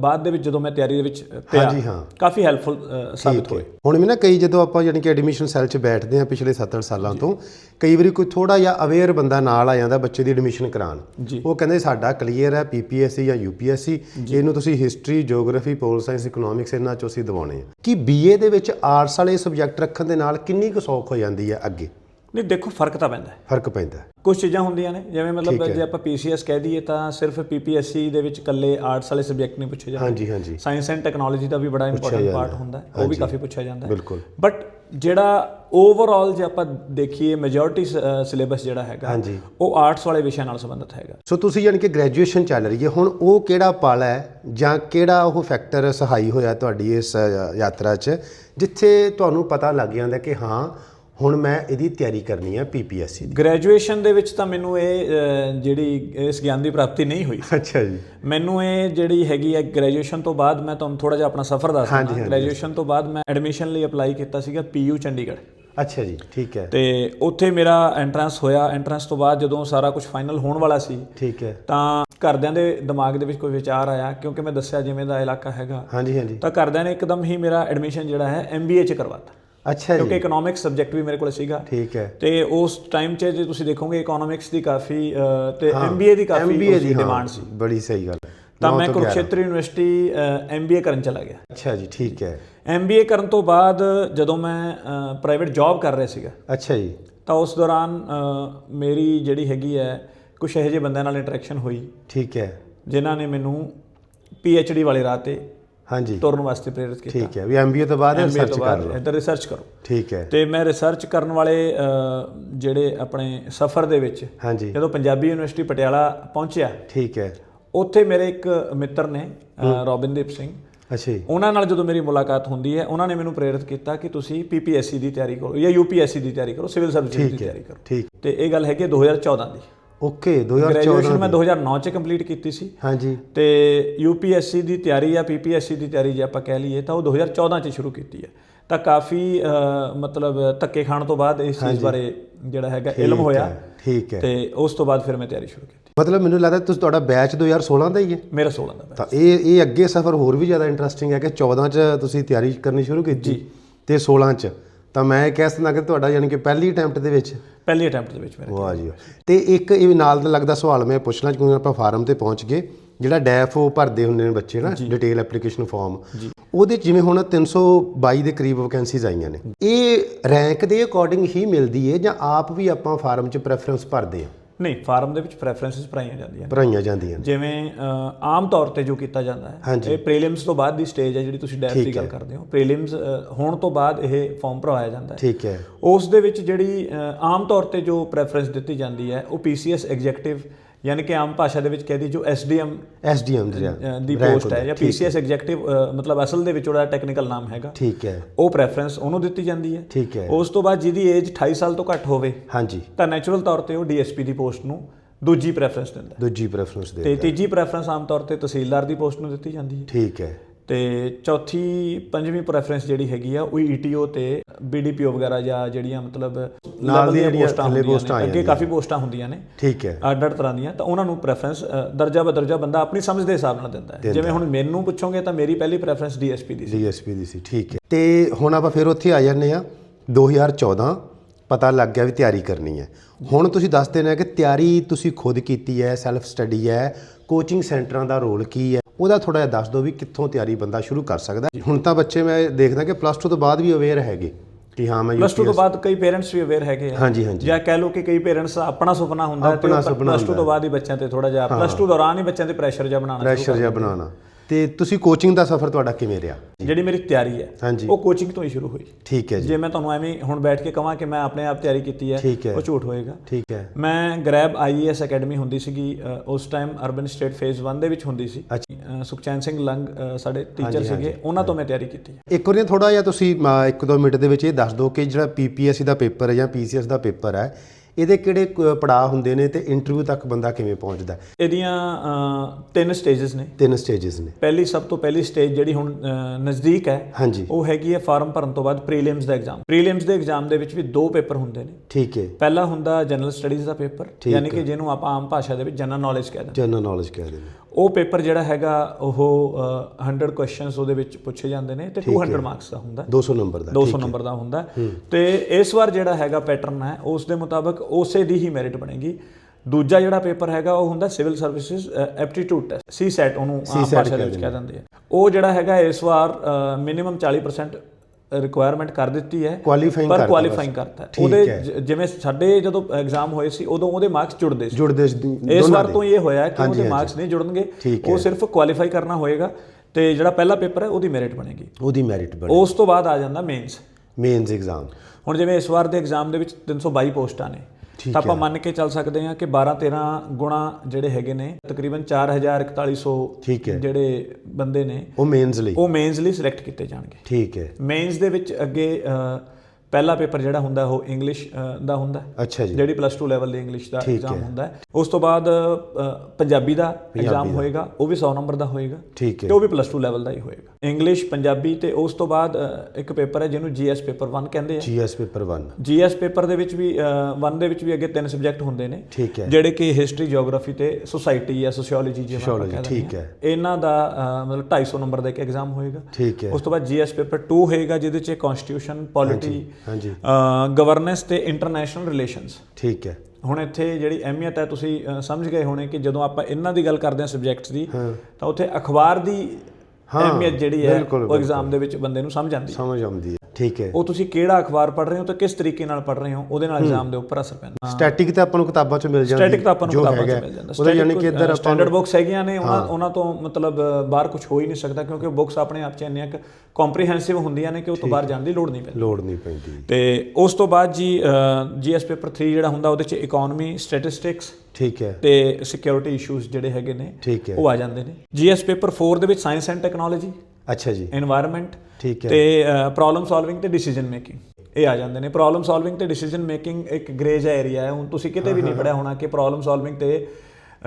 ਬਾਅਦ ਦੇ ਵਿੱਚ ਜਦੋਂ ਮੈਂ ਤਿਆਰੀ ਦੇ ਵਿੱਚ ਪਿਆ ਹਾਂਜੀ, ਹਾਂ। ਕਾਫੀ ਹੈਲਪਫੁਲ ਸਾਬਿਤ ਹੋਏ। ਹੁਣ ਵੀ ਨਾ ਕਈ ਜਦੋਂ ਆਪਾਂ ਯਾਨੀ ਕਿ ਐਡਮਿਸ਼ਨ ਸੈੱਲ 'ਚ ਬੈਠਦੇ ਆ ਪਿਛਲੇ 7-8 ਸਾਲਾਂ ਤੋਂ ਕਈ ਵਾਰੀ ਕੋਈ ਥੋੜਾ ਜਿਹਾ ਅਵੇਅਰ ਬੰਦਾ ਨਾਲ ਆ ਜਾਂਦਾ ਬੱਚੇ ਦੀ ਐਡਮਿਸ਼ਨ ਕਰਾਉਣ। ਉਹ ਕਹਿੰਦੇ ਸਾਡਾ ਕਲੀਅਰ ਹੈ ਪੀਪੀਐਸਸੀ ਜਾਂ ਯੂਪੀਐਸਸੀ ਇਹਨੂੰ ਤੁਸੀਂ history geography pol science economics ਇਹਨਾਂ 'ਚੋਂ ਅਸੀਂ ਦਿਵਾਉਣੇ ਆ। ਕਿ ਬੀਏ ਦੇ ਵਿੱਚ ਆਰਟਸ ਵਾਲੇ ਸਬਜੈਕਟ ਰੱਖਣ ਦੇ ਨਾਲ ਕਿੰਨੀ ਕੁ ਸੌਖ ਹੋ ਜਾਂਦੀ ਹੈ ਅੱਗੇ? ਨਹੀਂ ਦੇਖੋ ਫ਼ਰਕ ਤਾਂ ਪੈਂਦਾ ਹੈ। ਫ਼ਰਕ ਪੈਂਦਾ। ਕੁਝ ਚੀਜ਼ਾਂ ਹੁੰਦੀਆਂ ਨੇ ਜਿਵੇਂ ਮਤਲਬ ਜੇ ਆਪਾਂ ਪੀਸੀਐਸ ਕਹਿ ਦਈਏ ਤਾਂ ਸਿਰਫ ਪੀਪੀਐਸਸੀ ਦੇ ਵਿੱਚ ਇਕੱਲੇ ਆਰਟਸ ਵਾਲੇ ਸਬਜੈਕਟ ਨਹੀਂ ਪੁੱਛੇ ਜਾਂਦੇ। ਹਾਂਜੀ ਹਾਂਜੀ। ਸਾਇੰਸ ਐਂਡ ਟੈਕਨੋਲੋਜੀ ਦਾ ਵੀ ਬੜਾ ਇੰਪੋਰਟੈਂਟ ਪਾਰਟ ਹੁੰਦਾ ਹੈ। ਉਹ ਵੀ ਕਾਫੀ ਪੁੱਛਿਆ ਜਾਂਦਾ ਹੈ। ਬਿਲਕੁਲ। ਬਟ ਜਿਹੜਾ ਓਵਰਆਲ ਜੇ ਆਪਾਂ ਦੇਖੀਏ ਮੈਜੋਰਿਟੀ ਸਿਲੇਬਸ ਜਿਹੜਾ ਹੈਗਾ। ਉਹ ਆਰਟਸ ਵਾਲੇ ਵਿਸ਼ਿਆਂ ਨਾਲ ਸੰਬੰਧਿਤ ਹੈਗਾ ਸੋ ਤੁਸੀਂ ਯਾਨੀ ਕਿ ਗ੍ਰੈਜੂਏਸ਼ਨ ਚੱਲ ਰਹੀ ਹੈ ਹੁਣ ਉਹ ਕਿਹੜਾ ਪਲ ਹੈ ਜਾਂ ਕਿਹੜਾ ਉਹ ਫੈਕਟਰ ਸਹਾਈ ਹੋਇਆ ਤੁਹਾਡੀ ਇਸ ਯਾਤਰਾ 'ਚ ਜਿੱਥੇ ਤੁਹਾਨੂੰ ਪਤਾ ਲੱਗ ਜਾਂਦਾ ਕਿ ਹਾਂ ਹੁਣ ਮੈਂ ਇਹਦੀ ਤਿਆਰੀ ਕਰਨੀ ਹੈ ਪੀਪੀਐਸਸੀ ਦੀ। ਗ੍ਰੈਜੂਏਸ਼ਨ ਦੇ ਵਿੱਚ ਤਾਂ ਮੈਨੂੰ ਇਹ ਜਿਹੜੀ ਇਸ ਗਿਆਨ ਦੀ ਪ੍ਰਾਪਤੀ ਨਹੀਂ ਹੋਈ। ਅੱਛਾ ਜੀ। ਮੈਨੂੰ ਇਹ ਜਿਹੜੀ ਹੈਗੀ ਹੈ ਗ੍ਰੈਜੂਏਸ਼ਨ ਤੋਂ ਬਾਅਦ ਮੈਂ ਤੁਹਾਨੂੰ ਥੋੜਾ ਜਿਹਾ ਆਪਣਾ ਸਫ਼ਰ ਦੱਸ ਹਾਂਜੀ, ਦਿੰਦਾ। ਹਾਂਜੀ। ਗ੍ਰੈਜੂਏਸ਼ਨ ਤੋਂ ਬਾਅਦ ਮੈਂ ਐਡਮਿਸ਼ਨ ਲਈ ਅਪਲਾਈ ਕੀਤਾ ਸੀਗਾ ਪੀਯੂ ਚੰਡੀਗੜ੍ਹ। ਅੱਛਾ ਜੀ ਠੀਕ ਹੈ। ਤੇ ਉੱਥੇ ਮੇਰਾ ਐਂਟਰੈਂਸ ਹੋਇਆ। ਐਂਟਰੈਂਸ ਤੋਂ ਬਾਅਦ ਜਦੋਂ ਸਾਰਾ ਕੁਝ ਫਾਈਨਲ ਹੋਣ ਵਾਲਾ ਸੀ ਠੀਕ ਹੈ। ਤਾਂ ਘਰਦਿਆਂ ਦੇ ਦਿਮਾਗ ਦੇ ਵਿੱਚ ਕੋਈ ਵਿਚਾਰ ਆਇਆ ਕਿਉਂਕਿ ਮੈਂ ਦੱਸਿਆ ਜਿਵੇਂ ਦਾ ਇਲਾਕਾ ਹੈਗਾ। ਹਾਂਜੀ ਹਾਂਜੀ। ਤਾਂ ਘਰਦਿਆਂ ਨੇ ਇੱਕਦਮ ਹੀ ਮੇਰਾ ਐਡਮਿਸ਼ਨ ਜਿਹੜਾ ਹੈ ਐਮਬੀਏ ਚ ਕਰਵਾਤਾ। ਅੱਛਾ ਕਿਉਂਕਿ ਜੀ। ਇਕਨੋਮਿਕਸ ਸਬਜੈਕਟ ਵੀ ਮੇਰੇ ਕੋਲ ਸੀਗਾ। ਠੀਕ ਹੈ। ਤੇ ਉਸ ਟਾਈਮ 'ਚ ਜੇ ਤੁਸੀਂ ਦੇਖੋਗੇ ਇਕਨੋਮਿਕਸ ਦੀ ਕਾਫੀ ਤੇ ਐਮਬੀਏ ਦੀ ਕਾਫੀ MBA ਦੀ ਡਿਮਾਂਡ ਸੀ। ਬੜੀ ਸਹੀ ਗੱਲ। ਤਾਂ ਮੈਂ ਕੁਰੂਕਸ਼ੇਤਰ ਯੂਨੀਵਰਸਿਟੀ ਐਮਬੀਏ ਕਰਨ ਚਲਾ ਗਿਆ। ਅੱਛਾ ਜੀ ਠੀਕ ਹੈ। ਐਮਬੀਏ ਕਰਨ ਤੋਂ ਬਾਅਦ ਜਦੋਂ ਮੈਂ ਪ੍ਰਾਈਵੇਟ ਜੌਬ ਕਰ ਰਿਹਾ ਸੀਗਾ ਅੱਛਾ ਜੀ। ਤਾਂ ਉਸ ਦੌਰਾਨ ਮੇਰੀ ਜਿਹੜੀ ਹੈਗੀ ਹੈ ਕੁਝ ਇਹੋ ਜਿਹੇ ਬੰਦਿਆਂ ਨਾਲ ਇੰਟਰੈਕਸ਼ਨ ਹੋਈ। ਠੀਕ ਹੈ। ਜਿਨ੍ਹਾਂ ਨੇ ਮੈਨੂੰ ਡੀ ਵਾਲੇ ਰਾਹ ਤੇ ਹਾਂਜੀ। ਤੁਰਨ ਵਾਸਤੇ ਪ੍ਰੇਰਿਤ ਕੀਤਾ। ਠੀਕ ਹੈ ਵੀ ਐਮਬੀਏ ਤੋਂ ਬਾਅਦ ਰਿਸਰਚ ਕਰ ਲਓ। ਇੱਧਰ ਰਿਸਰਚ ਕਰੋ। ਠੀਕ ਹੈ। ਤੇ ਮੈਂ ਰਿਸਰਚ ਕਰਨ ਵਾਲੇ ਜਿਹੜੇ ਆਪਣੇ ਸਫ਼ਰ ਦੇ ਵਿੱਚ ਹਾਂਜੀ। ਜਦੋਂ ਪੰਜਾਬੀ ਯੂਨੀਵਰਸਿਟੀ ਪਟਿਆਲਾ ਪਹੁੰਚਿਆ ਠੀਕ ਹੈ। ਉੱਥੇ ਮੇਰੇ ਇੱਕ ਮਿੱਤਰ ਨੇ ਰੋਬਿਨਦੀਪ ਸਿੰਘ। ਅੱਛਾ ਉਹਨਾਂ ਨਾਲ ਜਦੋਂ ਮੇਰੀ ਮੁਲਾਕਾਤ ਹੁੰਦੀ ਹੈ ਉਹਨਾਂ ਨੇ ਮੈਨੂੰ ਪ੍ਰੇਰਿਤ ਕੀਤਾ ਕਿ ਤੁਸੀਂ ਪੀਪੀਐਸਸੀ ਦੀ ਤਿਆਰੀ ਕਰੋ ਜਾਂ ਯੂਪੀਐਸਸੀ ਦੀ ਤਿਆਰੀ ਕਰੋ ਸਿਵਲ ਸਰਵਿਸ ਦੀ ਤਿਆਰੀ ਕਰੋ। ਠੀਕ। ਤੇ ਇਹ ਗੱਲ ਹੈਗੀ ਹੈ 2014 ਦੀ। ਓਕੇ 2014 ਗ੍ਰੈਜੂਏਸ਼ਨ ਮੈਂ 2009 ਚ ਕੰਪਲੀਟ ਕੀਤੀ ਸੀ। ਹਾਂਜੀ। ਤੇ ਯੂਪੀਐਸਸੀ ਦੀ ਤਿਆਰੀ ਜਾਂ ਪੀਪੀਐਸਸੀ ਦੀ ਤਿਆਰੀ ਜੇ ਆਪਾਂ ਕਹਿ ਲਈਏ ਤਾਂ ਉਹ 2014 ਚ ਸ਼ੁਰੂ ਕੀਤੀ ਹੈ। ਤਾਂ ਕਾਫੀ ਮਤਲਬ ਧੱਕੇ ਖਾਣ ਤੋਂ ਬਾਅਦ ਇਸ ਚੀਜ਼ ਬਾਰੇ ਜਿਹੜਾ ਹੈਗਾ ਇਲਮ ਹੋਇਆ। ਠੀਕ ਹੈ। ਤੇ ਉਸ ਤੋਂ ਬਾਅਦ ਫਿਰ ਮੈਂ ਤਿਆਰੀ ਸ਼ੁਰੂ ਕੀਤੀ। ਮਤਲਬ ਮੈਨੂੰ ਲੱਗਦਾ ਤੁਸੀਂ ਤੁਹਾਡਾ ਬੈਚ 2016 ਦਾ ਹੀ ਹੈ। ਮੇਰਾ 16 ਦਾ ਤਾਂ ਇਹ ਇਹ ਅੱਗੇ ਸਫ਼ਰ ਹੋਰ ਵੀ ਜ਼ਿਆਦਾ ਇੰਟਰਸਟਿੰਗ ਹੈ ਕਿ 14 ਚ ਤੁਸੀਂ ਤਿਆਰੀ ਕਰਨੀ ਸ਼ੁਰੂ ਕੀਤੀ ਤੇ 16 ਚ। ਤਾਂ ਮੈਂ ਇਹ ਕਹਿ ਸਕਦਾ ਕਿ ਤੁਹਾਡਾ ਯਾਨੀ ਕਿ ਪਹਿਲੀ ਅਟੈਂਪਟ ਦੇ ਵਿੱਚ? ਪਹਿਲੀ ਅਟੈਂਪਟ ਦੇ ਵਿੱਚ ਮੇਰੇ ਵਾਹ ਜੀ ਵਾਹ। ਤੇ ਇੱਕ ਇਹ ਨਾਲ ਦਾ ਲੱਗਦਾ ਸਵਾਲ ਮੈਂ ਪੁੱਛਣਾ ਕਿਉਂਕਿ ਆਪਾਂ ਫਾਰਮ ਤੇ ਪਹੁੰਚ ਗਏ ਜਿਹੜਾ ਡੈਫ ਉਹ ਭਰਦੇ ਹੁੰਦੇ ਨੇ ਬੱਚੇ ਨਾ ਡਿਟੇਲ ਐਪਲੀਕੇਸ਼ਨ ਫਾਰਮ ਉਹਦੇ 'ਚ ਜਿਵੇਂ ਹੁਣ 322 ਦੇ ਕਰੀਬ ਵੈਕੈਂਸੀਜ਼ ਆਈਆਂ ਨੇ ਇਹ ਰੈਂਕ ਦੇ ਅਕੋਰਡਿੰਗ ਹੀ ਮਿਲਦੀ ਹੈ ਜਾਂ ਆਪ ਵੀ ਆਪਾਂ ਫਾਰਮ 'ਚ ਪ੍ਰੈਫਰੈਂਸ ਭਰਦੇ ਆ? ਨਹੀਂ ਫਾਰਮ ਦੇ ਵਿੱਚ ਪ੍ਰੈਫਰੈਂਸਸ ਭਰਾਈਆਂ ਜਾਂਦੀਆਂ ਨੇ। ਭਰਾਈਆਂ ਜਾਂਦੀਆਂ ਨੇ। ਜਿਵੇਂ ਆਮ ਤੌਰ ਤੇ ਜੋ ਕੀਤਾ ਜਾਂਦਾ ਹੈ। ਇਹ ਪ੍ਰੀਲਿਮਸ ਤੋਂ ਬਾਅਦ ਦੀ ਸਟੇਜ ਹੈ ਜਿਹੜੀ ਤੁਸੀਂ ਡੈਫ ਦੀ ਗੱਲ ਕਰਦੇ ਹੋ। ਪ੍ਰੀਲਿਮਸ ਹੋਣ ਤੋਂ ਬਾਅਦ ਇਹ ਫਾਰਮ ਭਰਵਾਇਆ ਜਾਂਦਾ ਹੈ। ਠੀਕ ਹੈ। ਉਸ ਦੇ ਵਿੱਚ ਜਿਹੜੀ ਆਮ ਤੌਰ ਤੇ ਜੋ ਪ੍ਰੈਫਰੈਂਸ ਦਿੱਤੀ ਜਾਂਦੀ ਹੈ ਉਹ ਪੀਸੀਐਸ ਐਗਜ਼ੈਕਟਿਵ ਯਾਨੀ ਕਿ ਆਮ ਭਾਸ਼ਾ ਦੇ ਵਿੱਚ ਕਹਦੀ ਜੋ ਐਸਡੀਐਮ ਐਸਡੀਐਮ ਦੀ ਪੋਸਟ ਹੈ ਜਾਂ ਪੀਸੀਐਸ ਐਗਜ਼ੈਕਟਿਵ ਮਤਲਬ ਅਸਲ ਦੇ ਵਿੱਚ ਉਹਦਾ ਟੈਕਨੀਕਲ ਨਾਮ ਹੈਗਾ। ਠੀਕ ਹੈ। ਉਹ ਪ੍ਰੈਫਰੈਂਸ ਉਹਨੂੰ ਦਿੱਤੀ ਜਾਂਦੀ ਹੈ। ਠੀਕ ਹੈ। ਉਸ ਤੋਂ ਬਾਅਦ ਜਿਹਦੀ ਏਜ 28 ਸਾਲ ਤੋਂ ਘੱਟ ਹੋਵੇ ਹਾਂਜੀ। ਤਾਂ ਨੈਚੁਰਲ ਤੌਰ ਤੇ ਉਹ ਡੀਐਸਪੀ ਦੀ ਪੋਸਟ ਨੂੰ ਦੂਜੀ ਪ੍ਰੈਫਰੈਂਸ ਦਿੰਦਾ। ਦੂਜੀ ਪ੍ਰੈਫਰੈਂਸ ਦੇ ਤੇ ਤੀਜੀ ਪ੍ਰੈਫਰੈਂਸ ਆਮ ਤੌਰ ਤੇ ਤਹਿਸੀਲਦਾਰ ਦੀ ਪੋਸਟ ਨੂੰ ਦਿੱਤੀ ਜਾਂਦੀ ਹੈ। ਠੀਕ ਹੈ। ਤੇ ਚੌਥੀ ਪੰਜਵੀਂ ਪ੍ਰੈਫਰੈਂਸ ਜਿਹੜੀ ਹੈਗੀ ਆ ਉਹ ਈਟੀਓ ਤੇ ਬੀਡੀਪੀਓ ਵਗੈਰਾ ਜਾਂ ਜਿਹੜੀਆਂ ਮਤਲਬ ਨਾਲ ਦੀਆਂ ਪੋਸਟਾਂ ਹੁੰਦੀਆਂ ਨੇ, ਅੱਗੇ ਕਾਫੀ ਪੋਸਟਾਂ ਹੁੰਦੀਆਂ ਨੇ। ਠੀਕ ਹੈ। ਅੱਡ ਅੱਡ ਤਰ੍ਹਾਂ ਦੀਆਂ ਤਾਂ ਉਹਨਾਂ ਨੂੰ ਪ੍ਰੈਫਰੈਂਸ ਦਰਜਾ ਬਦਰਜਾ ਬੰਦਾ ਆਪਣੀ ਸਮਝ ਦੇ ਹਿਸਾਬ ਨਾਲ ਦਿੰਦਾ ਹੈ। ਜਿਵੇਂ ਹੁਣ ਮੈਨੂੰ ਪੁੱਛੋਗੇ ਤਾਂ ਮੇਰੀ ਪਹਿਲੀ ਪ੍ਰੈਫਰੈਂਸ ਡੀਐਸਪੀ ਦੀ ਸੀ। ਡੀਐਸਪੀ ਦੀ ਸੀ ਠੀਕ ਹੈ। ਤੇ ਹੁਣ ਆਪਾਂ ਫਿਰ ਉੱਥੇ ਆ ਜਾਂਦੇ ਆ 2014 ਪਤਾ ਲੱਗ ਗਿਆ ਵੀ ਤਿਆਰੀ ਕਰਨੀ ਹੈ। ਹੁਣ ਤੁਸੀਂ ਦੱਸਦੇ ਨੇ ਕਿ ਤਿਆਰੀ ਤੁਸੀਂ ਖੁਦ ਕੀਤੀ ਹੈ ਸੈਲਫ ਸਟੱਡੀ ਹੈ ਕੋਚਿੰਗ ਸੈਂਟਰਾਂ ਦਾ ਰੋਲ ਕੀ ਹੈ? ਉਹਦਾ ਥੋੜਾ ਜਿਹਾ ਦੱਸ ਦਿਓ ਵੀ ਕਿੱਥੋਂ ਤਿਆਰੀ ਬੰਦਾ ਸ਼ੁਰੂ ਕਰ ਸਕਦਾ। ਹੁਣ ਤਾਂ ਬੱਚੇ ਮੈਂ ਦੇਖਦਾ ਕਿ ਪਲੱਸ 2 ਤੋਂ ਬਾਅਦ ਵੀ ਅਵੇਅਰ ਹੈਗੇ ਕਿ ਹਾਂ ਮੈਂ ਪਲੱਸ 2 ਤੋਂ ਬਾਅਦ ਕਈ ਪੇਰੈਂਟਸ ਵੀ ਅਵੇਅਰ ਹੈਗੇ ਆ। ਹਾਂਜੀ ਹਾਂਜੀ। ਜਾਂ ਕਹਿ ਲਓ ਕਿ ਕਈ ਪੇਰੈਂਟਸ ਆਪਣਾ ਸੁਪਨਾ ਹੁੰਦਾ ਹੈ ਤੇ ਪਲੱਸ 2 ਤੋਂ ਬਾਅਦ ਹੀ ਬੱਚਿਆਂ ਤੇ ਥੋੜਾ ਜਿਹਾ ਪਲੱਸ 2 ਦੌਰਾਨ ਹੀ ਬੱਚਿਆਂ ਤੇ ਪ੍ਰੈਸ਼ਰ ਜਿਹਾ ਬਣਾਉਣਾ ਸ਼ੁਰੂ ਪ੍ਰੈਸ਼ਰ ਜਿਹਾ ਬਣਾਉਣਾ। ਤੇ ਤੁਸੀਂ ਕੋਚਿੰਗ ਦਾ ਸਫ਼ਰ ਤੁਹਾਡਾ ਕਿਵੇਂ ਰਿਹਾ? ਜਿਹੜੀ ਮੇਰੀ ਤਿਆਰੀ ਹੈ ਹਾਂਜੀ। ਉਹ ਕੋਚਿੰਗ ਤੋਂ ਹੀ ਸ਼ੁਰੂ ਹੋਈ। ਠੀਕ ਹੈ ਜੀ। ਜੇ ਮੈਂ ਤੁਹਾਨੂੰ ਐਵੇਂ ਹੁਣ ਬੈਠ ਕੇ ਕਹਾਂ ਕਿ ਮੈਂ ਆਪਣੇ ਆਪ ਤਿਆਰੀ ਕੀਤੀ ਹੈ ਠੀਕ ਹੈ। ਉਹ ਝੂਠ ਹੋਏਗਾ। ਠੀਕ ਹੈ। ਮੈਂ ਗ੍ਰੈਬ ਆਈਐਸ ਅਕੈਡਮੀ ਹੁੰਦੀ ਸੀਗੀ ਅ, ਉਸ ਟਾਈਮ ਅਰਬਨ ਸਟੇਟ ਫੇਜ਼ 1 ਦੇ ਵਿੱਚ ਹੁੰਦੀ ਸੀ। ਅ, ਸੁਖਚੈਨ ਸਿੰਘ ਲੰਗ ਅ, ਸਾਡੇ ਟੀਚਰ ਸੀਗੇ ਉਹਨਾਂ ਤੋਂ ਮੈਂ ਤਿਆਰੀ ਕੀਤੀ ਹੈ। ਇੱਕ ਵਾਰੀ ਥੋੜਾ ਜਿਹਾ ਤੁਸੀਂ ਅ, ਇੱਕ ਦੋ ਮਿੰਟ ਦੇ ਵਿੱਚ ਇਹ ਦੱਸ ਦਿਓ ਕਿ ਜਿਹੜਾ ਪੀਪੀਐਸਸੀ ਦਾ ਪੇਪਰ ਹੈ ਜਾਂ ਪੀਸੀਐਸ ਦਾ ਪੇਪਰ ਹੈ ਇਹਦੇ ਕਿਹੜੇ ਪੜਾਅ ਹੁੰਦੇ ਨੇ ਤੇ ਇੰਟਰਵਿਊ ਤੱਕ ਬੰਦਾ ਕਿਵੇਂ ਪਹੁੰਚਦਾ ਇਹਦੀਆਂ ਤਿੰਨ ਸਟੇजेस ਨੇ। ਤਿੰਨ ਸਟੇजेस ਨੇ। ਪਹਿਲੀ ਸਭ ਤੋਂ ਪਹਿਲੀ ਸਟੇਜ ਜਿਹੜੀ ਹੁਣ ਨਜ਼ਦੀਕ ਹੈ ਹਾਂਜੀ। ਉਹ ਹੈਗੀ ਹੈ ਫਾਰਮ ਭਰਨ ਤੋਂ ਬਾਅਦ ਪ੍ਰੀਲਿਮਸ ਦਾ ਐਗਜ਼ਾਮ ਪ੍ਰੀਲਿਮਸ ਦੇ ਐਗਜ਼ਾਮ ਦੇ ਵਿੱਚ ਵੀ ਦੋ ਪੇਪਰ ਹੁੰਦੇ ਨੇ। ਠੀਕ ਹੈ। ਪਹਿਲਾ ਹੁੰਦਾ ਜਨਰਲ ਸਟੱਡੀਜ਼ ਦਾ ਪੇਪਰ ਯਾਨੀ ਕਿ ਜਿਹਨੂੰ ਆਪਾਂ ਆਮ ਭਾਸ਼ਾ ਦੇ ਵਿੱਚ ਜਨਰਲ ਨੌਲੇਜ ਕਹਿੰਦੇ ਜਨਰਲ ਨੌਲੇਜ ਕਹਿੰਦੇ ਉਹ ਪੇਪਰ ਜਿਹੜਾ ਹੈਗਾ ਉਹ ਅ, 100 ਕੁਐਸਚਨਸ ਉਹਦੇ ਵਿੱਚ ਪੁੱਛੇ ਜਾਂਦੇ ਨੇ ਤੇ 200 ਮਾਰਕਸ ਦਾ ਹੁੰਦਾ। 200 ਨੰਬਰ ਦਾ 200 ਨੰਬਰ ਦਾ ਹੁੰਦਾ। ਤੇ ਇਸ ਵਾਰ ਜਿਹੜਾ ਹੈਗਾ ਪੈਟਰਨ ਹੈ ਉਸ ਦੇ ਮੁਤਾਬਕ ਉਸੇ ਦੀ ਹੀ ਮੈਰਿਟ ਬਣੇਗੀ। ਦੂਜਾ ਜਿਹੜਾ ਪੇਪਰ ਹੈਗਾ ਉਹ ਹੁੰਦਾ civil services aptitude test C SAT ਉਹਨੂੰ ਆਮ ਭਾਸ਼ਾ ਦੇ ਵਿੱਚ ਕਹਿ ਦਿੰਦੇ ਆ। ਉਹ ਜਿਹੜਾ ਹੈਗਾ ਇਸ ਵਾਰ ਮਿਨੀਮਮ 40% ਰਿਕੁਆਇਰਮੈਂਟ ਕਰ ਦਿੱਤੀ ਹੈ ਕੁਆਲੀਫਾਈਂਗ ਪਰ ਕੁਆਲੀਫਾਈਂਗ ਕਰਤਾ। ਉਹਦੇ ਜਿਵੇਂ ਸਾਡੇ ਜਦੋਂ ਐਗਜ਼ਾਮ ਹੋਏ ਸੀ ਉਦੋਂ ਉਹਦੇ ਮਾਰਕਸ ਜੁੜਦੇ ਸੀ। ਜੁੜਦੇ ਸੀ ਇਸ ਵਾਰ ਤੋਂ ਇਹ ਹੋਇਆ ਕਿ ਉਹਦੇ ਮਾਰਕਸ ਨਹੀਂ ਜੁੜਨਗੇ ਉਹ ਸਿਰਫ ਕੁਆਲੀਫਾਈ ਕਰਨਾ ਹੋਏਗਾ ਤੇ ਜਿਹੜਾ ਪਹਿਲਾ ਪੇਪਰ ਹੈ ਉਹਦੀ ਮੈਰਿਟ ਬਣੇਗੀ। ਉਹਦੀ ਮੈਰਿਟ ਬਣ ਉਸ ਤੋਂ ਬਾਅਦ ਆ ਜਾਂਦਾ ਮੇਨਸ ਮੇਨਸ ਐਗਜ਼ਾਮ ਹੁਣ ਜਿਵੇਂ ਇਸ ਵਾਰ ਦੇ ਐਗਜ਼ਾਮ ਦੇ ਵਿੱਚ 322 ਪੋਸਟਾਂ ਨੇ ਤਾਂ ਆਪਾਂ ਮੰਨ ਕੇ ਚੱਲ ਸਕਦੇ ਹਾਂ ਕਿ 12 13 ਗੁਣਾ ਜਿਹੜੇ ਹੈਗੇ ਨੇ ਤਕਰੀਬਨ 4141 ਠੀਕ ਹੈ। ਜਿਹੜੇ ਬੰਦੇ ਨੇ ਉਹ ਮੇਨਸ ਲਈ। ਉਹ ਮੇਨਸ ਲਈ ਸਿਲੈਕਟ ਕੀਤੇ ਜਾਣਗੇ। ਠੀਕ ਹੈ। ਮੇਨਸ ਦੇ ਵਿੱਚ ਅੱਗੇ ਪਹਿਲਾ ਪੇਪਰ ਜਿਹੜਾ ਹੁੰਦਾ ਉਹ ਇੰਗਲਿਸ਼ ਦਾ ਹੁੰਦਾ। ਅੱਛਾ ਜੀ। ਜਿਹੜੀ ਪਲੱਸ 2 ਲੈਵਲ ਦੀ ਇੰਗਲਿਸ਼ ਦਾ ਐਗਜ਼ਾਮ ਹੁੰਦਾ। ਉਸ ਤੋਂ ਬਾਅਦ ਪੰਜਾਬੀ ਦਾ ਐਗਜ਼ਾਮ ਹੋਏਗਾ ਉਹ ਵੀ 100 ਨੰਬਰ ਦਾ ਹੋਏਗਾ ਠੀਕ ਹੈ। ਤੇ ਉਹ ਵੀ ਪਲੱਸ 2 ਲੈਵਲ ਦਾ ਹੀ ਹੋਏਗਾ। ਇੰਗਲਿਸ਼ ਪੰਜਾਬੀ ਤੇ ਉਸ ਤੋਂ ਬਾਅਦ ਇੱਕ ਪੇਪਰ ਹੈ ਜਿਹਨੂੰ ਜੀਐਸ ਪੇਪਰ 1 ਕਹਿੰਦੇ ਆ। ਜੀਐਸ ਪੇਪਰ 1 ਜੀਐਸ ਪੇਪਰ ਦੇ ਵਿੱਚ ਵੀ 1 ਦੇ ਵਿੱਚ ਵੀ ਅੱਗੇ ਤਿੰਨ ਸਬਜੈਕਟ ਹੁੰਦੇ ਨੇ। ਠੀਕ ਹੈ। ਜਿਹੜੇ ਕਿ ਹਿਸਟਰੀ ਜੀਓਗ੍ਰਾਫੀ ਤੇ ਸੋਸਾਇਟੀ ਜਾਂ ਸੋਸ਼ੀਓਲੋਜੀ ਜਿਵੇਂ ਆਪਾਂ ਕਹਿੰਦੇ ਠੀਕ ਹੈ। ਇਹਨਾਂ ਦਾ ਮਤਲਬ 250 ਨੰਬਰ ਦਾ ਇੱਕ ਐਗਜ਼ਾਮ ਹੋਏਗਾ। ਠੀਕ ਹੈ। ਉਸ ਤੋਂ ਬਾਅਦ ਜੀਐਸ ਪੇਪਰ 2 ਹੋਏਗਾ ਜਿਹਦੇ ਚ ਕਨਸਟੀਟਿਊਸ਼ਨ ਪੋਲਿਟੀ ਹਾਂਜੀ। ਗਵਰਨੈਂਸ ਤੇ ਇੰਟਰਨੈਸ਼ਨਲ ਰਿਲੇਸ਼ਨਸ ਠੀਕ ਹੈ। ਹੁਣ ਇੱਥੇ ਜਿਹੜੀ ਅਹਿਮੀਅਤ ਹੈ ਤੁਸੀਂ ਸਮਝ ਗਏ ਹੋਣੇ ਕਿ ਜਦੋਂ ਆਪਾਂ ਇਹਨਾਂ ਦੀ ਗੱਲ ਕਰਦੇ ਹਾਂ ਸਬਜੈਕਟਸ ਦੀ ਤਾਂ ਉੱਥੇ ਅਖਬਾਰ ਦੀ ਅਹਿਮੀਅਤ ਜਿਹੜੀ ਹੈ ਉਹ ਐਗਜ਼ਾਮ ਦੇ ਵਿੱਚ ਬੰਦੇ ਨੂੰ ਸਮਝ ਆਉਂਦੀ ਹੈ। ਸਮਝ ਆਉਂਦੀ ਹੈ। ਠੀਕ ਹੈ। ਉਹ ਤੁਸੀਂ ਕਿਹੜਾ ਅਖਬਾਰ ਪੜ੍ਹ ਰਹੇ ਹੋ ਤੇ ਕਿਸ ਤਰੀਕੇ ਨਾਲ ਪੜ੍ਹ ਰਹੇ ਹੋ ਉਹਦੇ ਨਾਲ ਐਗਜ਼ਾਮ ਦੇ ਉੱਪਰ ਅਸਰ ਪੈਂਦਾ। ਸਟੈਟਿਕ ਤਾਂ ਆਪਾਂ ਨੂੰ ਕਿਤਾਬਾਂ 'ਚ ਮਿਲ ਜਾਂਦੀ ਸਟੈਟਿਕ ਤਾਂ ਆਪਾਂ ਨੂੰ ਕਿਤਾਬਾਂ 'ਚ। ਮਿਲ ਜਾਂਦਾ। ਉਹਦਾ ਯਾਨੀ ਕਿ ਇੱਧਰ ਆਪਾਂ ਸਟੈਂਡਰਡ ਬੁੱਕਸ ਹੈਗੀਆਂ ਨੇ ਉਹਨਾਂ ਉਹਨਾਂ ਤੋਂ ਮਤਲਬ ਬਾਹਰ ਕੁਝ ਹੋ ਹੀ ਨਹੀਂ ਸਕਦਾ ਕਿਉਂਕਿ ਬੁੱਕਸ ਆਪਣੇ ਆਪ 'ਚ ਇੰਨੀਆਂ ਕੰਪਰੀਹੈਂਸਿਵ ਹੁੰਦੀਆਂ ਨੇ ਕਿ ਉਹ ਤੋਂ ਬਾਹਰ ਜਾਣ ਦੀ ਲੋੜ ਨਹੀਂ ਪੈਂਦੀ। ਲੋੜ ਨਹੀਂ ਪੈਂਦੀ। ਤੇ ਉਸ ਤੋਂ ਬਾਅਦ ਜੀ ਜੀਐਸ ਪੇਪਰ 3 ਜਿਹੜਾ ਹੁੰਦਾ ਉਹਦੇ 'ਚ ਇਕਨੋਮੀ ਸਟੈਟਿਸਟਿਕਸ ਠੀਕ ਹੈ। ਤੇ ਸਿਕਿਉਰਿਟੀ ਇਸ਼ੂਜ਼ ਜਿਹੜੇ ਹੈਗੇ ਨੇ ਉਹ ਆ ਜਾਂਦੇ ਨੇ। ਜੀਐਸ ਪੇਪਰ 4 ਦੇ ਵਿੱਚ ਸਾਇੰਸ ਐਂਡ ਟੈਕਨੋਲੋਜੀ ਅੱਛਾ ਜੀ। এনवायरमेंट ਠੀਕ ਹੈ। ਤੇ ਪ੍ਰੋਬਲਮ ਸੋਲਵਿੰਗ ਤੇ ਡਿਸੀਜਨ ਮੇਕਿੰਗ ਇਹ ਆ ਜਾਂਦੇ ਨੇ। ਪ੍ਰੋਬਲਮ ਸੋਲਵਿੰਗ ਤੇ ਡਿਸੀਜਨ ਮੇਕਿੰਗ ਇੱਕ ਗ੍ਰੇਜ ਏਰੀਆ ਹੈ। ਹੁਣ ਤੁਸੀਂ ਕਿਤੇ ਵੀ ਨਹੀਂ ਪੜਿਆ ਹੋਣਾ ਕਿ ਪ੍ਰੋਬਲਮ ਸੋਲਵਿੰਗ ਤੇ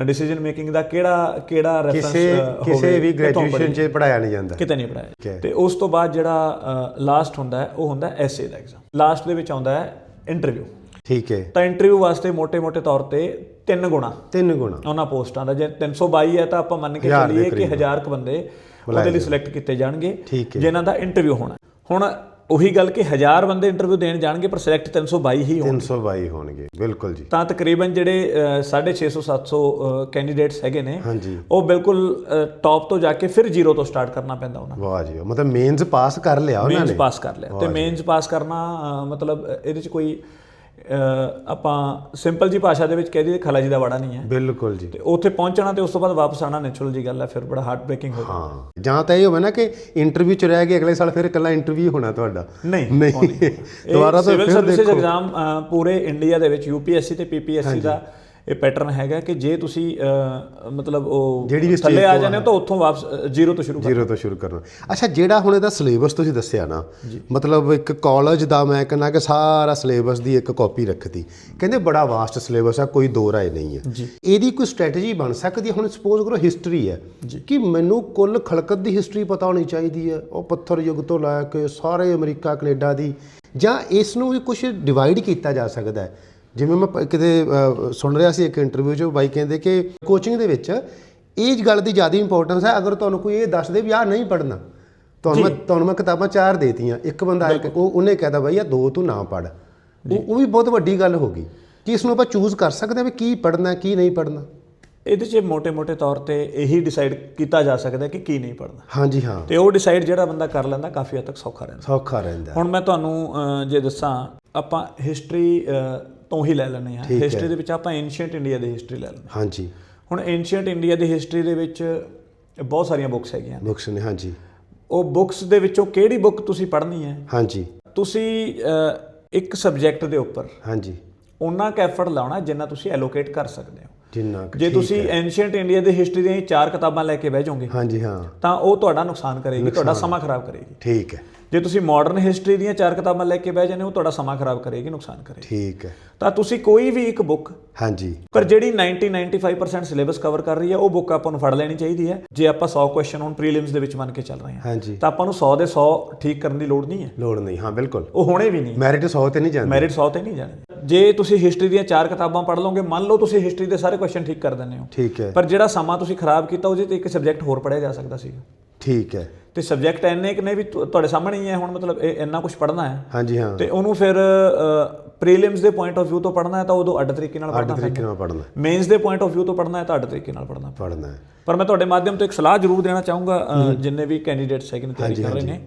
ਡਿਸੀਜਨ ਮੇਕਿੰਗ ਦਾ ਕਿਹੜਾ ਕਿਹੜਾ ਰੈਫਰੈਂਸ ਹੋਵੇ ਕਿਸੇ ਵੀ ਗ੍ਰੈਜੂਏਸ਼ਨ 'ਚ ਪੜਾਇਆ ਨਹੀਂ ਜਾਂਦਾ। ਕਿਤੇ ਨਹੀਂ ਪੜਾਇਆ ਤੇ ਉਸ ਤੋਂ ਬਾਅਦ ਜਿਹੜਾ ਲਾਸਟ ਹੁੰਦਾ ਹੈ ਉਹ ਹੁੰਦਾ ਐਸੇ ਦਾ ਐਗਜ਼ਾਮ ਲਾਸਟ ਦੇ ਵਿੱਚ ਆਉਂਦਾ ਹੈ ਇੰਟਰਵਿਊ ਠੀਕ ਹੈ। ਤਾਂ ਇੰਟਰਵਿਊ ਵਾਸਤੇ ਮੋٹے-ਮੋٹے ਤੌਰ ਤੇ ਤਿੰਨ ਗੁਣਾ। ਤਿੰਨ ਗੁਣਾ। ਉਹਨਾਂ ਪੋਸਟਾਂ ਦਾ। ਜੇ 322 ਹੈ ਤਾਂ ਆਪਾਂ ਮੰਨ ਕੇ ਚੱਲੀਏ ਕਿ 1000 ਕ ਬੰਦੇ ਉਹਦੇ ਲਈ ਸਿਲੈਕਟ ਕੀਤੇ ਜਾਣਗੇ। ਜਿਨ੍ਹਾਂ ਦਾ ਇੰਟਰਵਿਊ ਹੋਣਾ। ਹੁਣ ਉਹੀ ਗੱਲ ਕਿ ਹਜ਼ਾਰ ਬੰਦੇ ਇੰਟਰਵਿਊ ਦੇਣ ਜਾਣਗੇ ਪਰ ਸਿਲੈਕਟ 322 ਹੀ ਹੋਣ 322 ਹੋਣਗੇ ਬਿਲਕੁਲ ਜੀ। ਤਾਂ ਤਕਰੀਬਨ ਜਿਹੜੇ ਅ, 650 700 ਕੈਂਡੀਡੇਟਸ ਹੈਗੇ ਨੇ ਉਹ ਬਿਲਕੁਲ ਟੌਪ ਤੋਂ ਜਾ ਕੇ ਫਿਰ ਜ਼ੀਰੋ ਤੋਂ ਸਟਾਰਟ ਕਰਨਾ ਪੈਂਦਾ ਉਹਨਾਂ ਵਾਹ ਜੀ। ਮਤਲਬ ਮੇਨਸ ਪਾਸ ਕਰ ਲਿਆ ਉਹਨਾਂ ਮੇਨਸ ਨੇ? ਪਾਸ ਕਰ ਲਿਆ। ਤੇ ਮੇਨਸ ਪਾਸ ਕਰਨਾ ਮਤਲਬ ਇਹਦੇ ਚ ਕੋਈ ਆਪਾਂ ਸਿੰਪਲ ਜੀ ਭਾਸ਼ਾ ਦੇ ਵਿੱਚ ਕਹਿ ਦਈਏ ਖਲਾ ਜੀ ਦਾ ਵਾੜਾ ਨਹੀਂ ਹੈ। ਬਿਲਕੁਲ ਜੀ। ਤੇ ਉੱਥੇ ਪਹੁੰਚਣਾ ਤੇ ਉਸ ਤੋਂ ਬਾਅਦ ਵਾਪਸ ਆਣਾ ਨੈਚੁਰਲ ਜੀ ਗੱਲ ਹੈ ਫਿਰ ਬੜਾ ਹਾਰਟ ਬ੍ਰੇਕਿੰਗ ਹੋ ਜਾਂਦਾ। ਹਾਂ। ਜਾਂ ਤਾਂ ਇਹ ਹੋਵੇ ਨਾ ਕਿ ਇੰਟਰਵਿਊ 'ਚ ਰਹਿ ਕੇ ਅਗਲੇ ਸਾਲ ਫਿਰ ਇਕੱਲਾ ਇੰਟਰਵਿਊ ਹੋਣਾ ਤੁਹਾਡਾ। ਨਹੀਂ ਨਹੀਂ। ਦੁਬਾਰਾ ਤਾਂ ਸਿਵਲ ਫਿਰ ਦੇਖੋ। ਐਗਜ਼ਾਮ ਪੂਰੇ ਇੰਡੀਆ ਦੇ ਵਿੱਚ ਯੂਪੀਐਸਸੀ ਤੇ ਪੀਪੀਐਸਸੀ ਦਾ ਇਹ ਪੈਟਰਨ ਹੈਗਾ ਕਿ ਜੇ ਤੁਸੀਂ ਮਤਲਬ ਉਹ ਜਿਹੜੀ ਵੀ ਥੱਲੇ ਆ ਜਾਂਦੇ ਹੋ ਤਾਂ ਉੱਥੋਂ ਵਾਪਸ ਜ਼ੀਰੋ ਤੋਂ ਸ਼ੁਰੂ ਕਰ ਜ਼ੀਰੋ ਤੋਂ ਸ਼ੁਰੂ ਕਰਨਾ। ਅੱਛਾ ਜਿਹੜਾ ਹੁਣ ਇਹਦਾ ਸਿਲੇਬਸ ਤੁਸੀਂ ਦੱਸਿਆ ਨਾ ਮਤਲਬ ਇੱਕ ਕਾਲਜ ਦਾ ਮੈਂ ਕਹਿੰਦਾ ਕਿ ਸਾਰਾ ਸਿਲੇਬਸ ਦੀ ਇੱਕ ਕਾਪੀ ਰੱਖਤੀ। ਕਹਿੰਦੇ ਬੜਾ ਵਾਸਟ ਸਿਲੇਬਸ ਆ ਕੋਈ ਦੋ ਰਾਏ ਨਹੀਂ ਹੈ ਇਹਦੀ ਕੋਈ ਸਟ੍ਰੈਟਜੀ ਬਣ ਸਕਦੀ ਹੁਣ ਸਪੋਜ਼ ਕਰੋ ਹਿਸਟਰੀ ਹੈ ਕਿ ਮੈਨੂੰ ਕੁੱਲ ਖਲਕਤ ਦੀ ਹਿਸਟਰੀ ਪਤਾ ਹੋਣੀ ਚਾਹੀਦੀ ਹੈ ਉਹ ਪੱਥਰ ਯੁੱਗ ਤੋਂ ਲੈ ਕੇ ਸਾਰੇ ਅਮਰੀਕਾ ਕੈਨੇਡਾ ਦੀ। ਜਾਂ ਇਸ ਨੂੰ ਵੀ ਕੁਝ ਡਿਵਾਈਡ ਕੀਤਾ ਜਾ ਸਕਦਾ ਹੈ? ਜਿਵੇਂ ਮੈਂ ਕਿਤੇ ਸੁਣ ਰਿਹਾ ਸੀ ਇੱਕ ਇੰਟਰਵਿਊ 'ਚ ਬਾਈ ਕਹਿੰਦੇ ਕਿ ਕੋਚਿੰਗ ਦੇ ਵਿੱਚ ਇਹ ਗੱਲ ਦੀ ਜ਼ਿਆਦਾ ਇੰਪੋਰਟੈਂਸ ਹੈ ਅਗਰ ਤੁਹਾਨੂੰ ਕੋਈ ਇਹ ਦੱਸ ਦੇ ਵੀ ਆਹ ਨਹੀਂ ਪੜਨਾ ਤੁਹਾਨੂੰ ਮੈਂ ਤੁਹਾਨੂੰ ਮੈਂ ਕਿਤਾਬਾਂ ਚਾਰ ਦੇਤੀਆਂ ਇੱਕ ਬੰਦਾ ਆਇਆ ਉਹ ਉਹਨੇ ਕਹਿਦਾ ਬਾਈ ਆ ਦੋ ਤੂੰ ਨਾ ਪੜ ਉਹ ਉਹ ਵੀ ਬਹੁਤ ਵੱਡੀ ਗੱਲ ਹੋ ਗਈ ਕਿ ਇਸ ਨੂੰ ਆਪਾਂ ਚੂਜ਼ ਕਰ ਸਕਦੇ ਹਾਂ ਵੀ ਕੀ ਪੜਨਾ ਕੀ ਨਹੀਂ ਪੜਨਾ ਇਹਦੇ 'ਚ ਮੋٹے-ਮੋٹے ਤੌਰ ਤੇ ਇਹੀ ਡਿਸਾਈਡ ਕੀਤਾ ਜਾ ਸਕਦਾ ਕਿ ਕੀ ਨਹੀਂ ਪੜਨਾ ਹਾਂਜੀ ਹਾਂ। ਤੇ ਉਹ ਡਿਸਾਈਡ ਜਿਹੜਾ ਬੰਦਾ ਕਰ ਲੈਂਦਾ ਕਾਫੀ ਹੱਦ ਤੱਕ ਸੌਖਾ ਰਹਿੰਦਾ। ਸੌਖਾ ਰਹਿੰਦਾ। ਹੁਣ ਮੈਂ ਤੁਹਾਨੂੰ ਜੇ ਦੱਸਾਂ ਆਪਾਂ ਹਿਸਟਰੀ ਤੋਂ ਹੀ ਲੈ ਲੈਣੇ ਆ ਹਿਸਟਰੀ ਦੇ ਵਿੱਚ ਆਪਾਂ ਐਂਸ਼ੀਅੰਟ ਇੰਡੀਆ ਦੀ ਹਿਸਟਰੀ ਲੈ ਲੈਂਦੇ। ਹਾਂਜੀ। ਹੁਣ ਐਂਸ਼ੀਅੰਟ ਇੰਡੀਆ ਦੀ ਹਿਸਟਰੀ ਦੇ ਵਿੱਚ ਬਹੁਤ ਸਾਰੀਆਂ ਬੁੱਕਸ ਹੈਗੀਆਂ ਬੁੱਕਸ ਨੇ ਹਾਂਜੀ। ਉਹ ਬੁੱਕਸ ਦੇ ਵਿੱਚੋਂ ਕਿਹੜੀ ਬੁੱਕ ਤੁਸੀਂ ਪੜ੍ਹਨੀ ਹੈ? ਹਾਂਜੀ। ਤੁਸੀਂ ਇੱਕ ਸਬਜੈਕਟ ਦੇ ਉੱਪਰ ਹਾਂਜੀ। ਉਹਨਾਂ ਕੁ ਐਫਰਟ ਲਾਉਣਾ ਜਿੰਨਾ ਤੁਸੀਂ ਐਲੋਕੇਟ ਕਰ ਸਕਦੇ ਹੋ। ਜਿੰਨਾ ਕੁ ਜੇ ਠੀਕ ਤੁਸੀਂ ਹੈ। ਐਂਸ਼ੀਅੰਟ ਇੰਡੀਆ ਦੀ ਹਿਸਟਰੀ ਦੀਆਂ ਹੀ ਚਾਰ ਕਿਤਾਬਾਂ ਲੈ ਕੇ ਬਹਿ ਜਾਓਗੇ ਹਾਂਜੀ ਹਾਂ। ਤਾਂ ਉਹ ਤੁਹਾਡਾ ਨੁਕਸਾਨ ਕਰੇਗੀ ਤੁਹਾਡਾ ਸਮਾਂ ਖਰਾਬ ਕਰੇਗੀ। ਠੀਕ ਹੈ। ਜੇ ਤੁਸੀਂ ਮਾਡਰਨ ਹਿਸਟਰੀ ਦੀਆਂ ਚਾਰ ਕਿਤਾਬਾਂ ਲੈ ਕੇ ਬਹਿ ਜਾਂਦੇ ਹੋ ਤੁਹਾਡਾ ਸਮਾਂ ਖਰਾਬ ਕਰੇਗੀ ਨੁਕਸਾਨ ਕਰੇਗੀ। ਠੀਕ ਹੈ। ਤਾਂ ਤੁਸੀਂ ਕੋਈ ਵੀ ਇੱਕ ਬੁੱਕ ਹਾਂਜੀ। ਪਰ ਜਿਹੜੀ 90 95% ਸਿਲੇਬਸ ਕਵਰ ਕਰ ਰਹੀ ਹੈ ਉਹ ਬੁੱਕ ਆਪਾਂ ਨੂੰ ਫੜ ਲੈਣੀ ਚਾਹੀਦੀ ਹੈ। ਜੇ ਆਪਾਂ 100 ਕੁਐਸਚਨ ਹੁਣ ਪ੍ਰੀਲਿਮਸ ਦੇ ਵਿੱਚ ਮੰਨ ਕੇ ਚੱਲ ਰਹੇ ਹਾਂ ਹਾਂਜੀ। ਤਾਂ ਆਪਾਂ ਨੂੰ 100 ਦੇ 100 ਠੀਕ ਕਰਨ ਦੀ ਲੋੜ ਨਹੀਂ ਹੈ। ਲੋੜ ਨਹੀਂ ਹਾਂ ਬਿਲਕੁਲ। ਉਹ ਹੋਣੇ ਵੀ ਨਹੀਂ। ਮੈਰਿਟ 100 ਤੇ ਨਹੀਂ ਜਾਂਦੀ। ਮੈਰਿਟ 100 ਤੇ ਨਹੀਂ ਜਾਣੀ। ਜੇ ਤੁਸੀਂ ਹਿਸਟਰੀ ਦੀਆਂ ਚਾਰ ਕਿਤਾਬਾਂ ਪੜ੍ਹ ਲਓਗੇ ਮੰਨ ਲਓ ਤੁਸੀਂ ਹਿਸਟਰੀ ਦੇ ਸਾਰੇ ਕੁਐਸਚਨ ਠੀਕ ਕਰ ਦਿੰਦੇ ਹੋ। ਠੀਕ ਹੈ। ਪਰ ਜਿਹੜਾ ਸਮਾਂ ਤੁਸੀਂ ਖਰਾਬ ਕੀਤਾ ਉਹਦੇ ਤੇ ਇੱਕ ਸਬਜੈਕਟ ਹੋਰ ਪੜ੍ਹਿਆ ਜਾ ਸਕਦਾ ਸੀ ਠੀਕ ਹੈ। ਤੇ ਸਬਜੈਕਟ ਇੰਨੇ ਕਿ ਨੇ ਵੀ ਤੁਹਾਡੇ ਸਾਹਮਣੇ ਹੀ ਹੈ ਹੁਣ ਮਤਲਬ ਇਹ ਇੰਨਾ ਕੁਝ ਪੜ੍ਹਨਾ ਹੈ। ਹਾਂਜੀ ਹਾਂ। ਤੇ ਉਹਨੂੰ ਫਿਰ ਪ੍ਰੀਲਿਮਸ ਦੇ ਪੁਆਇੰਟ ਆਫ View ਤੋਂ ਪੜ੍ਹਨਾ ਹੈ ਤਾਂ ਉਦੋਂ ਅੱਡ ਤਰੀਕੇ ਨਾਲ ਅੱਡ ਪੜ੍ਹਨਾ ਤਰੀਕੇ ਨਾਲ ਪੜਨਾ ਮੇਨਸ ਦੇ ਪੁਆਇੰਟ ਆਫ View ਤੋਂ ਪੜ੍ਹਨਾ ਹੈ ਤਾਂ ਅੱਡ ਤਰੀਕੇ ਨਾਲ ਪੜ੍ਹਨਾ ਪੜਨਾ ਹੈ। ਪਰ ਮੈਂ ਤੁਹਾਡੇ ਮਾਧਿਅਮ ਤੋਂ ਇੱਕ ਸਲਾਹ ਜ਼ਰੂਰ ਦੇਣਾ ਚਾਹੂੰਗਾ ਜਿੰਨੇ ਵੀ ਕੈਂਡੀਡੇਟਸ ਹੈਗੇ ਨੇ ਤਿਆਰੀ ਕਰ ਰਹੇ ਨੇ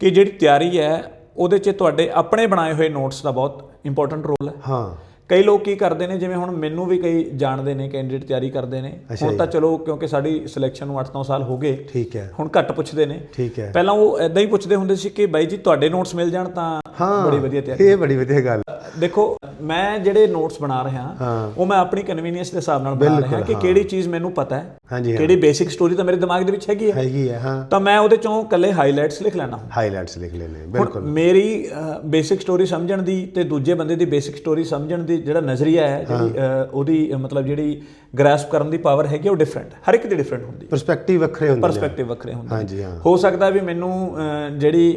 ਕਿ ਜਿਹੜੀ ਤਿਆਰੀ ਹੈ ਉਹਦੇ 'ਚ ਤੁਹਾਡੇ ਆਪਣੇ ਬਣਾਏ ਹੋਏ ਨੋਟਸ ਦਾ ਬਹੁਤ ਇੰਪੋਰਟੈਂਟ ਰੋਲ ਹੈ। ਹਾਂ। ਕਈ ਲੋਕ ਕੀ ਕਰਦੇ ਨੇ ਜਿਵੇਂ ਹੁਣ ਮੈਨੂੰ ਵੀ ਕਈ ਜਾਣਦੇ ਨੇ ਕੈਂਡੀਡੇਟ ਤਿਆਰੀ ਕਰਦੇ ਨੇ। ਹੁਣ ਤਾਂ ਚਲੋ ਕਿਉਂਕਿ ਸਾਡੀ ਸਿਲੈਕਸ਼ਨ ਨੂੰ 8-9 ਸਾਲ ਹੋ ਗਏ ਠੀਕ ਹੈ। ਹੁਣ ਘੱਟ ਪੁੱਛਦੇ ਨੇ। ਠੀਕ ਹੈ। ਪਹਿਲਾਂ ਉਹ ਐਦਾਂ ਹੀ ਪੁੱਛਦੇ ਹੁੰਦੇ ਸੀ ਕਿ ਬਾਈ ਜੀ ਤੁਹਾਡੇ ਨੋਟਸ ਮਿਲ ਜਾਣ ਤਾਂ ਬੜੀ ਵਧੀਆ ਤਿਆਰੀ ਇਹ ਬੜੀ ਵਧੀਆ ਗੱਲ। ਦੇਖੋ ਮੈਂ ਜਿਹੜੇ ਨੋਟਸ ਬਣਾ ਰਿਹਾ। ਉਹ ਮੈਂ ਆਪਣੀ ਕਨਵੀਨੀਅੰਸ ਦੇ ਹਿਸਾਬ ਨਾਲ ਬਣਾ ਰਿਹਾ ਕਿ ਕਿਹੜੀ ਚੀਜ਼ ਮੈਨੂੰ ਪਤਾ ਹਾਂ ਕਿਹੜੀ ਬੇਸਿਕ ਸਟੋਰੀ ਤਾਂ ਮੇਰੇ ਦਿਮਾਗ ਦੇ ਵਿੱਚ ਹੈਗੀ ਹੈ। ਹੈਗੀ ਹੈ ਹਾਂ। ਤਾਂ ਮੈਂ ਉਹਦੇ ਚੋਂ ਕੱਲੇ ਹਾਈਲਾਈਟਸ ਲਿਖ ਲੈਣਾ ਹਾਈਲਾਈਟਸ ਲਿਖ ਲੈਣੇ ਬਿਲਕੁਲ। ਮੇਰੀ ਬੇਸਿਕ ਸਟੋਰੀ ਸਮਝਣ ਦੀ ਤੇ ਦੂਜੇ ਬੰਦੇ ਦੀ ਬੇਸਿਕ ਸਟੋਰੀ ਸਮਝਣ ਦੀ ਜਿਹੜਾ ਨਜ਼ਰੀਆ ਹੈ ਜਿਹੜੀ ਉਹਦੀ ਮਤਲਬ ਜਿਹੜੀ ਗ੍ਰੈਸਪ ਕਰਨ ਦੀ ਪਾਵਰ ਹੈਗੀ ਉਹ ਡਿਫਰੈਂਟ ਹਰ ਇੱਕ ਦੀ ਡਿਫਰੈਂਟ ਹੁੰਦੀ ਪਰਸਪੈਕਟਿਵ ਵੱਖਰੇ ਹੁੰਦੇ ਨੇ। ਪਰਸਪੈਕਟਿਵ ਵੱਖਰੇ ਹੁੰਦੇ ਨੇ। ਹਾਂਜੀ ਹਾਂ। ਹੋ ਸਕਦਾ ਵੀ ਮੈਨੂੰ ਜਿਹੜੀ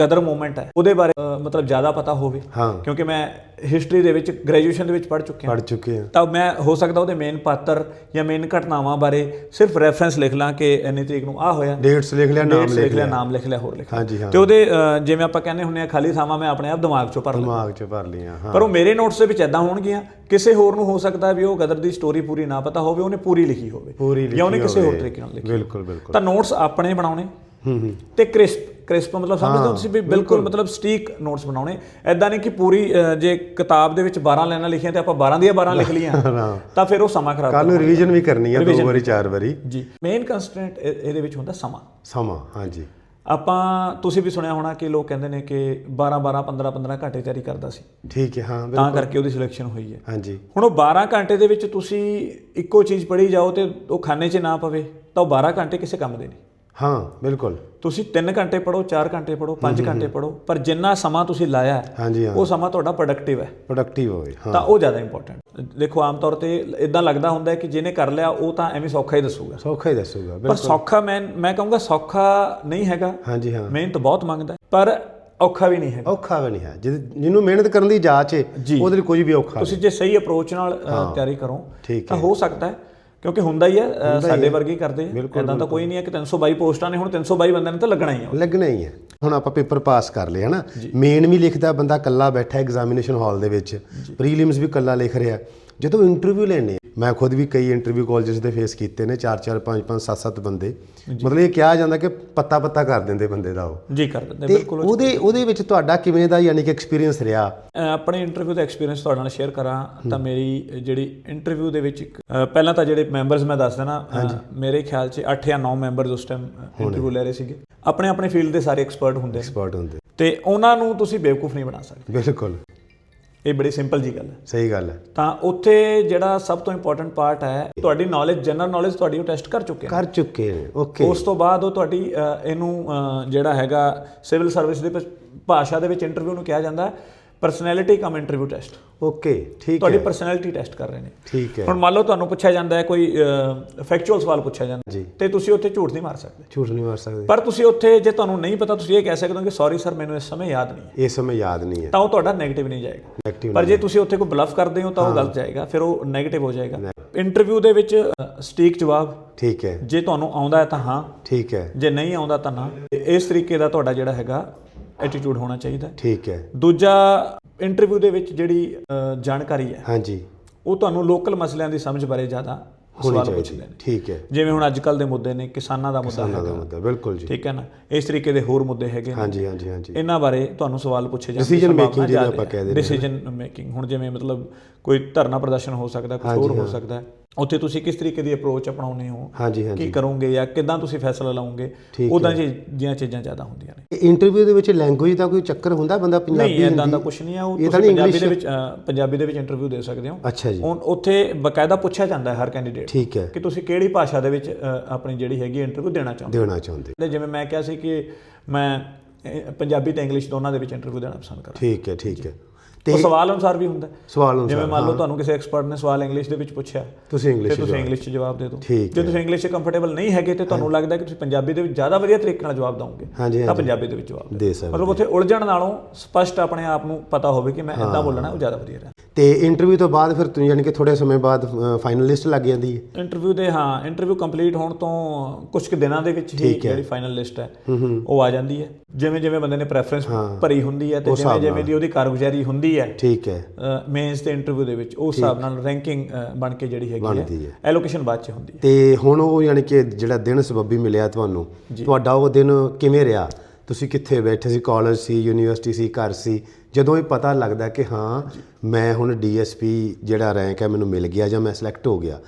ਗਦਰ ਮੂਵਮੈਂਟ ਹੈ ਉਹਦੇ ਬਾਰੇ ਮਤਲਬ ਜ਼ਿਆਦਾ ਪਤਾ ਹੋਵੇ। ਕਿਉਂਕਿ ਮੈਂ ਹਿਸਟਰੀ ਦੇ ਵਿੱਚ ਗ੍ਰੈਜੂਏਸ਼ਨ ਦੇ ਵਿੱਚ ਪੜ੍ਹ ਚੁੱਕਿਆ ਪੜ ਚੁੱਕੇ ਹਾਂ। ਤਾਂ ਮੈਂ ਹੋ ਸਕਦਾ ਉਹਦੇ ਮੇਨ ਪਾਤਰ ਜਾਂ ਮੇਨ ਘਟਨਾਵਾਂ ਬਾਰੇ ਸਿਰਫ ਰੈਫਰੈਂਸ ਲਿਖ ਲਾਂ ਕਿ ਇੰਨੀ ਤਰੀਕ ਨੂੰ ਆ ਹੋਇਆ। ਡੇਟਸ ਲਿਖ ਲਿਆ ਨਾਮ ਲਿਖ ਲਿਆ ਲਿਆ। ਨਾਮ ਲਿਖ ਲਿਆ ਹੋਰ ਲਿਖ ਲਿਆ। ਹਾਂਜੀ ਹਾਂ। ਤੇ ਉਹਦੇ ਜਿਵੇਂ ਆਪਾਂ ਕਹਿੰਦੇ ਹੁੰਦੇ ਆ ਖਾਲੀ ਥਾਵਾਂ ਮੈਂ ਆਪਣੇ ਆਪ ਦਿਮਾਗ ਚੋਂ ਭਰ ਲਾਂ ਦਿਮਾਗ 'ਚ ਭਰ ਲਿਆ ਹਾਂ। ਪਰ ਉਹ ਮੇਰੇ ਨੋਟਸ ਦੇ ਵਿੱਚ ਐਦਾਂ ਹੋਣਗੀਆਂ? ਕਿਸੇ ਹੋਰ ਨੂੰ ਹੋ ਸਕਦਾ ਵੀ ਉਹ ਗਦਰ ਦੀ ਸਟੋਰੀ ਪੂਰੀ ਨਾ ਪਤਾ ਹੋਵੇ ਉਹਨੇ ਪੂਰੀ ਲਿਖੀ ਹੋਵੇ। ਜਾਂ ਉਹਨੇ ਕਿਸੇ ਹੋਰ। ਤਰੀਕੇ ਨਾਲ ਲਿਖੀ ਬਿਲਕੁਲ ਬਿਲਕੁਲ। ਤਾਂ ਨੋਟਸ ਆਪਣੇ ਬਣਾਉਣੇ। ਹੂੰ ਹੂੰ। ਤੇ ਕ੍ਰਿਸਪ ਕ੍ਰਿਸਪ ਮਤਲਬ ਸਮਝਦੇ ਹੋ ਤੁਸੀਂ ਵੀ ਬਿਲਕੁਲ ਮਤਲਬ ਸਟੀਕ ਨੋਟਸ ਬਣਾਉਣੇ। ਐਦਾਂ ਨਹੀਂ ਕਿ ਪੂਰੀ ਜੇ ਕਿਤਾਬ ਦੇ ਵਿੱਚ 12 ਲਾਈਨਾਂ ਲਿਖੀਆਂ ਤੇ ਆਪਾਂ 12 ਦੀਆਂ 12 ਲਿਖ ਲੀਆਂ <laughs> ਹਾਂ। ਤਾਂ ਫਿਰ ਉਹ ਸਮਾਂ ਖਰਾਬ ਕੱਲ ਰਿਵੀਜ਼ਨ ਵੀ ਕਰਨੀ ਹੈ ਦੋ ਵਾਰੀ ਚਾਰ ਵਾਰੀ। ਜੀ। ਮੇਨ ਕੰਸਟ੍ਰੈਂਟ ਇਹਦੇ ਵਿੱਚ ਹੁੰਦਾ ਸਮਾਂ। ਸਮਾਂ ਹਾਂਜੀ। ਆਪਾਂ ਤੁਸੀਂ ਵੀ ਸੁਣਿਆ ਹੋਣਾ ਕਿ ਲੋਕ ਕਹਿੰਦੇ ਨੇ ਕਿ 12 12 15 15 ਘੰਟੇ ਤਿਆਰੀ ਕਰਦਾ ਸੀ। ਠੀਕ ਹੈ ਹਾਂ ਤਾਂ ਕਰਕੇ ਉਹਦੀ ਸਿਲੈਕਸ਼ਨ ਹੋਈ ਹੈ। ਹਾਂਜੀ। ਹੁਣ ਉਹ 12 ਘੰਟੇ ਦੇ ਵਿੱਚ ਤੁਸੀਂ ਇੱਕੋ ਚੀਜ਼ ਪੜ੍ਹੀ ਜਾਓ ਤੇ ਉਹ ਖਾਨੇ 'ਚ ਨਾ ਪਵੇ ਤਾਂ ਉਹ 12 ਘੰਟੇ ਕਿਸੇ ਕੰਮ ਦੇ ਨਹੀਂ। ਹਾਂ ਬਿਲਕੁਲ। ਤੁਸੀਂ 3 ਘੰਟੇ ਪੜੋ 4 ਘੰਟੇ ਪੜੋ 5 ਘੰਟੇ ਪੜੋ ਪਰ ਜਿੰਨਾ ਸਮਾਂ ਤੁਸੀਂ ਲਾਇਆ ਹੈ, ਹਾਂਜੀ ਹਾਂ। ਉਹ ਸਮਾਂ ਤੁਹਾਡਾ ਪ੍ਰੋਡਕਟਿਵ ਹੈ। ਪ੍ਰੋਡਕਟਿਵ ਹੋਵੇ ਹਾਂ। ਤਾਂ ਉਹ ਜ਼ਿਆਦਾ ਇੰਪੋਰਟੈਂਟ ਦੇਖੋ ਆਮ ਤੌਰ ਤੇ ਇਦਾਂ ਲੱਗਦਾ ਹੁੰਦਾ ਹੈ ਕਿ ਜਿਹਨੇ ਕਰ ਲਿਆ ਉਹ ਤਾਂ ਐਵੇਂ ਸੌਖਾ ਹੀ ਦੱਸੂਗਾ। ਸੌਖਾ ਹੀ ਦੱਸੂਗਾ ਪਰ ਬਿਲਕੁਲ। ਸੌਖਾ ਮੈਂ ਮੈਂ ਕਹੂੰਗਾ ਸੌਖਾ ਨਹੀਂ ਹੈਗਾ। ਹਾਂਜੀ ਹਾਂ। ਮਿਹਨਤ ਬਹੁਤ ਮੰਗਦਾ ਹੈ, ਪਰ ਔਖਾ ਵੀ ਨਹੀਂ ਹੈਗਾ। ਔਖਾ ਵੀ ਨਹੀਂ ਹੈ। ਜਿਹਨੂੰ ਮਿਹਨਤ ਕਰਨ ਦੀ ਜਾਚ ਹੈ ਉਹਦੇ ਲਈ ਕੋਈ ਵੀ ਔਖਾ ਨਹੀਂ। ਤੁਸੀਂ ਜੇ ਸਹੀ ਅਪਰੋਚ ਨਾਲ ਤਿਆਰੀ ਕਰੋ ਤਾਂ ਹੋ ਸਕਦਾ ਹੈ ਕਿਉਂਕਿ ਹੁੰਦਾ ਹੀ ਹੈ ਸਾਡੇ ਵਰਗੇ ਹੀ ਕਰਦੇ ਆ। ਇਦਾਂ ਤਾਂ ਕੋਈ ਨਹੀਂ ਹੈ ਕਿ 322 ਪੋਸਟਾਂ ਨੇ ਹੁਣ 322 ਬੰਦਿਆਂ ਨੇ ਤਾਂ ਲੱਗਣਾ ਹੀ ਆ। ਲੱਗਣਾ ਹੀ ਹੈ। ਹੁਣ ਆਪਾਂ ਪੇਪਰ ਪਾਸ ਕਰ ਲਿਆ ਹਨਾ? ਮੇਨ ਵੀ ਲਿਖਦਾ ਬੰਦਾ ਕੱਲਾ ਬੈਠਾ ਐਗਜ਼ਾਮੀਨੇਸ਼ਨ ਹਾਲ ਦੇ ਵਿੱਚ। ਪ੍ਰੀਲਿਮਸ ਵੀ ਕੱਲਾ ਲਿਖ ਰਿਹਾ। ਜਦੋਂ ਇੰਟਰਵਿਊ ਲੈਣੇ ਮੈਂ ਖੁਦ ਵੀ ਕਈ ਇੰਟਰਵਿਊ ਕਾਲਜਸ ਦੇ ਫੇਸ ਕੀਤੇ ਨੇ 4 4 5 5 7 7 ਬੰਦੇ। ਮਤਲਬ ਇਹ ਕਿਹਾ ਜਾਂਦਾ ਕਿ ਪੱਤਾ ਪੱਤਾ ਕਰ ਦਿੰਦੇ ਬੰਦੇ ਦਾ ਉਹ। ਜੀ ਕਰ ਦਿੰਦੇ ਬਿਲਕੁਲ ਉਹਦੇ ਉਹਦੇ ਵਿੱਚ ਤੁਹਾਡਾ ਕਿਵੇਂ ਦਾ ਯਾਨੀ ਕਿ ਐਕਸਪੀਰੀਅੰਸ ਰਿਹਾ? ਆਪਣੇ ਇੰਟਰਵਿਊ ਦਾ ਐਕਸਪੀਰੀਅੰਸ ਤੁਹਾਡੇ ਨਾਲ ਸ਼ੇਅਰ ਕਰਾਂ ਤਾਂ ਮੇਰੀ ਜਿਹੜੀ ਇੰਟਰਵਿਊ ਦੇ ਵਿੱਚ ਪਹਿਲਾਂ ਤਾਂ ਜਿਹੜੇ ਮੈਂਬਰਸ ਮੈਂ ਦੱਸ ਦੇਣਾ ਮੇਰੇ ਖਿਆਲ 'ਚ 8 ਜਾਂ 9 ਮੈਂਬਰਸ ਉਸ ਟਾਈਮ ਇੰਟਰਵਿਊ ਲੈ ਰਹੇ ਸੀਗੇ। ਆਪਣੇ ਆਪਣੇ ਫੀਲਡ ਦੇ ਸਾਰੇ ਐਕਸਪਰਟ ਹੁੰਦੇ ਐਕਸਪਰਟ ਹੁੰਦੇ। ਤੇ ਉਹਨਾਂ ਨੂੰ ਤੁਸੀਂ ਬੇਵਕੂਫ ਨਹੀਂ ਬਣਾ ਸਕਦੇ। ਬਿਲਕੁਲ। ਇਹ ਬੜੀ ਸਿੰਪਲ ਜੀ ਗੱਲ ਹੈ। ਸਹੀ ਗੱਲ ਹੈ। ਤਾਂ ਉੱਥੇ ਜਿਹੜਾ ਸਭ ਤੋਂ ਇੰਪੋਰਟੈਂਟ ਪਾਰਟ ਹੈ ਤੁਹਾਡੀ ਨੌਲੇਜ ਜਨਰਲ ਨੌਲੇਜ ਤੁਹਾਡੀ ਉਹ ਟੈਸਟ ਕਰ ਚੁੱਕੇ ਕਰ ਚੁੱਕੇ ਨੇ ਓਕੇ ਉਸ ਤੋਂ ਬਾਅਦ ਉਹ ਤੁਹਾਡੀ ਇਹਨੂੰ ਜਿਹੜਾ ਹੈਗਾ ਸਿਵਲ ਸਰਵਿਸ ਦੇ ਭਾਸ਼ਾ ਦੇ ਵਿੱਚ ਇੰਟਰਵਿਊ ਨੂੰ ਕਿਹਾ ਜਾਂਦਾ ਹੈ। Personality cum interview test okay ਠੀਕ ਤੁਹਾਡੀ ਹੈ ਪਰਸਨੈਲਿਟੀ ਟੈਸਟ ਕਰ ਰਹੇ ਨੇ। ਠੀਕ ਹੈ ਹੁਣ ਮੰਨ ਲਓ ਤੁਹਾਨੂੰ ਪੁੱਛਿਆ ਜਾਂਦਾ ਹੈ ਕੋਈ ਫੈਕਚੁਅਲ ਸਵਾਲ ਪੁੱਛਿਆ ਜਾਂਦਾ ਜੀ। ਤੇ ਤੁਸੀਂ ਉੱਥੇ ਝੂਠ ਨਹੀਂ ਮਾਰ ਸਕਦੇ। ਝੂਠ ਨਹੀਂ ਮਾਰ ਸਕਦੇ। ਪਰ ਤੁਸੀਂ ਉੱਥੇ ਜੇ ਤੁਹਾਨੂੰ ਨਹੀਂ ਪਤਾ ਤੁਸੀਂ ਇਹ ਕਹਿ ਸਕਦੇ ਹੋ ਕਿ ਸੌਰੀ ਸਰ ਮੈਨੂੰ ਇਸ ਸਮੇਂ ਯਾਦ ਨਹੀਂ ਹੈ। ਇਸ ਸਮੇਂ ਯਾਦ ਨਹੀਂ ਹੈ। ਤਾਂ ਉਹ ਤੁਹਾਡਾ 네ਗੇਟਿਵ ਨਹੀਂ ਜਾਏਗਾ। ਪਰ ਜੇ ਤੁਸੀਂ ਉੱਥੇ ਕੋਈ ਬਲਫ ਕਰਦੇ ਹੋ ਤਾਂ ਉਹ ਗਲਤ ਜਾਏਗਾ ਫਿਰ ਉਹ 네ਗੇਟਿਵ ਹੋ ਜਾਏਗਾ। ਇੰਟਰਵਿਊ ਦੇ ਵਿੱਚ ਸਟੀਕ ਜਵਾਬ। ਠੀਕ ਹੈ। ਜੇ ਤੁਹਾਨੂੰ ਆਉਂਦਾ ਹੈ ਤਾਂ ਹਾਂ। ਠੀਕ ਹੈ। ਜੇ ਨਹੀਂ ਆਉਂਦਾ ਤਾਂ ਨਾ। ਇਸ ਤਰੀਕੇ ਦਾ ਤੁਹਾਡਾ ਜਿਹੜਾ ਹੈਗਾ ਐਟੀਟਿਊਡ ਹੋਣਾ ਚਾਹੀਦਾ ਹੈ। ਠੀਕ ਹੈ। ਦੂਜਾ ਇੰਟਰਵਿਊ ਦੇ ਵਿੱਚ ਜਿਹੜੀ ਜਾਣਕਾਰੀ ਹੈ ਹਾਂਜੀ। ਉਹ ਤੁਹਾਨੂੰ ਲੋਕਲ ਮਸਲਿਆਂ ਦੀ ਸਮਝ ਬਾਰੇ ਜ਼ਿਆਦਾ ਸਵਾਲ ਪੁੱਛਦੇ ਨੇ। ਠੀਕ ਹੈ। ਜਿਵੇਂ ਹੁਣ ਅੱਜ ਕੱਲ ਦੇ ਮੁੱਦੇ ਨੇ ਕਿਸਾਨਾਂ ਦਾ ਮੁੱਦਾ ਮੁੱਦਾ ਬਿਲਕੁਲ ਜੀ। ਠੀਕ ਹੈ ਨਾ? ਇਸ ਤਰੀਕੇ ਦੇ ਹੋਰ ਮੁੱਦੇ ਹੈਗੇ ਨੇ। ਹਾਂਜੀ ਹਾਂਜੀ ਹਾਂਜੀ। ਇਹਨਾਂ ਬਾਰੇ ਤੁਹਾਨੂੰ ਸਵਾਲ ਪੁੱਛੇ ਜਾਂਦੇ Decision making ਜਿਹਨੂੰ ਆਪਾਂ ਕਹਿ ਦਿੰਦੇ ਹਾਂ। ਡਿਸੀਜਨ ਮੇਕਿੰਗ ਹੁਣ ਜਿਵੇਂ ਮਤਲਬ ਕੋਈ ਧਰਨਾ ਪ੍ਰਦਰਸ਼ਨ ਹੋ ਸਕਦਾ ਕੁਝ ਹੋਰ ਹੋ। ਸਕਦਾ ਹੈ। ਉੱਥੇ ਤੁਸੀਂ ਕਿਸ ਤਰੀਕੇ ਦੀ ਅਪਰੋਚ ਅਪਣਾਉਨੇ ਹੋ? ਹਾਂਜੀ ਹਾਂਜੀ। ਕੀ ਕਰੋਗੇ ਜਾਂ ਕਿਦਾਂ ਤੁਸੀਂ ਫੈਸਲਾ ਲਾਓਗੇ? ਉਦਾਂ ਜਿਹੀਆਂ ਚੀਜ਼ਾਂ ਜ਼ਿਆਦਾ ਹੁੰਦੀਆਂ ਨੇ। ਇੰਟਰਵਿਊ ਦੇ ਵਿੱਚ ਲੈਂਗੁਏਜ ਦਾ ਕੋਈ ਚੱਕਰ ਹੁੰਦਾ ਬੰਦਾ ਪੰਜਾਬੀ ਨਹੀਂ ਇਦਾਂ ਦਾ ਕੁਝ ਨਹੀਂ ਆ ਉਹ ਤੁਸੀਂ ਪੰਜਾਬੀ ਦੇ ਵਿੱਚ ਪੰਜਾਬੀ ਦੇ ਵਿੱਚ ਇੰਟਰਵਿਊ ਦੇ ਸਕਦੇ ਹੋ। ਅੱਛਾ ਜੀ। ਹੁਣ ਉੱਥੇ ਬਕਾਇਦਾ ਪੁੱਛਿਆ ਜਾਂਦਾ ਹੈ ਹਰ ਕੈਂਡੀਡੇਟ ਠੀਕ ਹੈ। ਕਿ ਤੁਸੀਂ ਕਿਹੜੀ ਭਾਸ਼ਾ ਦੇ ਵਿੱਚ ਆਪਣੀ ਜਿਹੜੀ ਹੈਗੀ ਇੰਟਰਵਿਊ ਦੇਣਾ ਚਾਹੁੰਦੇ ਦੇਣਾ ਚਾਹੁੰਦੇ। ਜਿਵੇਂ ਮੈਂ ਕਿਹਾ ਸੀ ਕਿ ਮੈਂ ਪੰਜਾਬੀ ਤੇ ਇੰਗਲਿਸ਼ ਦੋਨਾਂ ਦੇ ਵਿੱਚ ਇੰਟਰਵਿਊ ਦੇਣਾ ਪਸੰਦ ਕਰਾਂ ਠੀਕ ਹੈ ਠੀਕ ਹੈ। ਤੇ ਉਹ ਸਵਾਲ ਅਨੁਸਾਰ ਵੀ ਹੁੰਦਾ। ਸਵਾਲ ਜਿਵੇਂ ਅਨੁਸਾਰ ਮੰਨ ਲਓ ਤੁਹਾਨੂੰ ਕਿਸੇ ਐਕਸਪਰਟ ਨੇ ਸਵਾਲ ਇੰਗਲਿਸ਼ ਦੇ ਵਿੱਚ ਪੁੱਛਿਆ ਤੁਸੀਂ ਤੇ ਇੰਗਲਿਸ਼ ਤੁਸੀਂ ਇੰਗਲਿਸ਼ 'ਚ ਜਵਾਬ ਦੇ ਦਿਓ। ਜੇ ਤੁਸੀਂ ਇੰਗਲਿਸ਼ 'ਚ ਕੰਫਰਟੇਬਲ ਨਹੀਂ ਹੈਗੇ ਤੇ ਤੁਹਾਨੂੰ ਲੱਗਦਾ ਕਿ ਤੁਸੀਂ ਪੰਜਾਬੀ ਦੇ ਵਿੱਚ ਜ਼ਿਆਦਾ ਵਧੀਆ ਤਰੀਕੇ ਨਾਲ ਜਵਾਬ ਦਵੋਗੇ ਤਾਂ ਪੰਜਾਬੀ ਦੇ ਵਿੱਚ ਜਵਾਬ ਦੇ ਸਕਦੇ ਮਤਲਬ ਉੱਥੇ ਉਲਝਣ ਨਾਲੋਂ ਸਪਸ਼ਟ ਆਪਣੇ ਆਪ ਨੂੰ ਪਤਾ ਹੋਵੇ ਕਿ ਮੈਂ ਇਦਾਂ ਬੋਲਣਾ ਉਹ ਜ਼ਿਆਦਾ ਵਧੀਆ ਰਹਿੰਦਾ। ਤੇ ਇੰਟਰਵਿਊ ਤੋਂ ਬਾਅਦ ਫਿਰ ਤੁਸੀਂ ਯਾਨੀ ਕਿ ਥੋੜੇ ਸਮੇਂ ਬਾਅਦ ਫਾਈਨਲਿਸਟ ਲੱਗ ਜਾਂਦੀ ਹੈ। ਇੰਟਰਵਿਊ ਦੇ ਹਾਂ ਇੰਟਰਵਿਊ ਕੰਪਲੀਟ ਹੋਣ ਤੋਂ ਕੁਝ ਕੁ ਦਿਨਾਂ ਦੇ ਵਿੱਚ ਹੀ ਜਿਹੜੀ ਫਾਈਨਲ ਲਿਸਟ ਹੈ ਉਹ ਆ ਜਾਂਦੀ ਹੈ। ਜਿਵੇਂ ਜਿਵੇਂ ਬੰਦੇ ਨੇ ਪ੍ਰੈਫਰੈਂਸ ਭਰੀ ਹੁੰਦੀ ਹੈ ਤੇ ਜਿਵੇਂ ਜਿਵੇਂ ਦੀ ਉਹਦੀ ਕਾਰਗੁਜ਼ਾਰੀ ਹੁੰਦੀ ਹੈ ਠੀਕ ਹੈ। ਮੇਨਸ ਦੇ ਇੰਟਰਵਿਊ ਦੇ ਵਿੱਚ ਉਸ ਹਿਸਾਬ ਨਾਲ ਰੈਂਕਿੰਗ ਬਣ ਕੇ ਜਿਹੜੀ ਹੈਗੀ ਹੈ। ਐਲੋਕੇਸ਼ਨ ਬਾਅਦ ਚ ਹੁੰਦੀ ਹੈ। ਤੇ ਹੁਣ ਉਹ ਯਾਨੀ ਕਿ ਜਿਹੜਾ ਦਿਨ ਸਬੱਬੀ ਮਿਲਿਆ ਤੁਹਾਨੂੰ ਤੁਹਾਡਾ ਉਹ ਦਿਨ ਕਿਵੇਂ ਰਿਹਾ? ਤੁਸੀਂ ਕਿੱਥੇ ਬੈਠੇ ਸੀ? ਕਾਲਜ ਸੀ ਯੂਨੀਵਰਸਿਟੀ ਸੀ ਘਰ ਸੀ? ਜਦੋਂ ਇਹ ਪਤਾ ਲੱਗਦਾ ਕਿ ਹਾਂ ਮੈਂ ਹੁਣ ਡੀਐਸਪੀ ਜਿਹੜਾ ਰੈਂਕ ਹੈ ਮੈਨੂੰ ਮਿਲ ਗਿਆ ਜਾਂ ਮੈਂ ਸਿਲੈਕਟ ਹੋ ਗਿਆ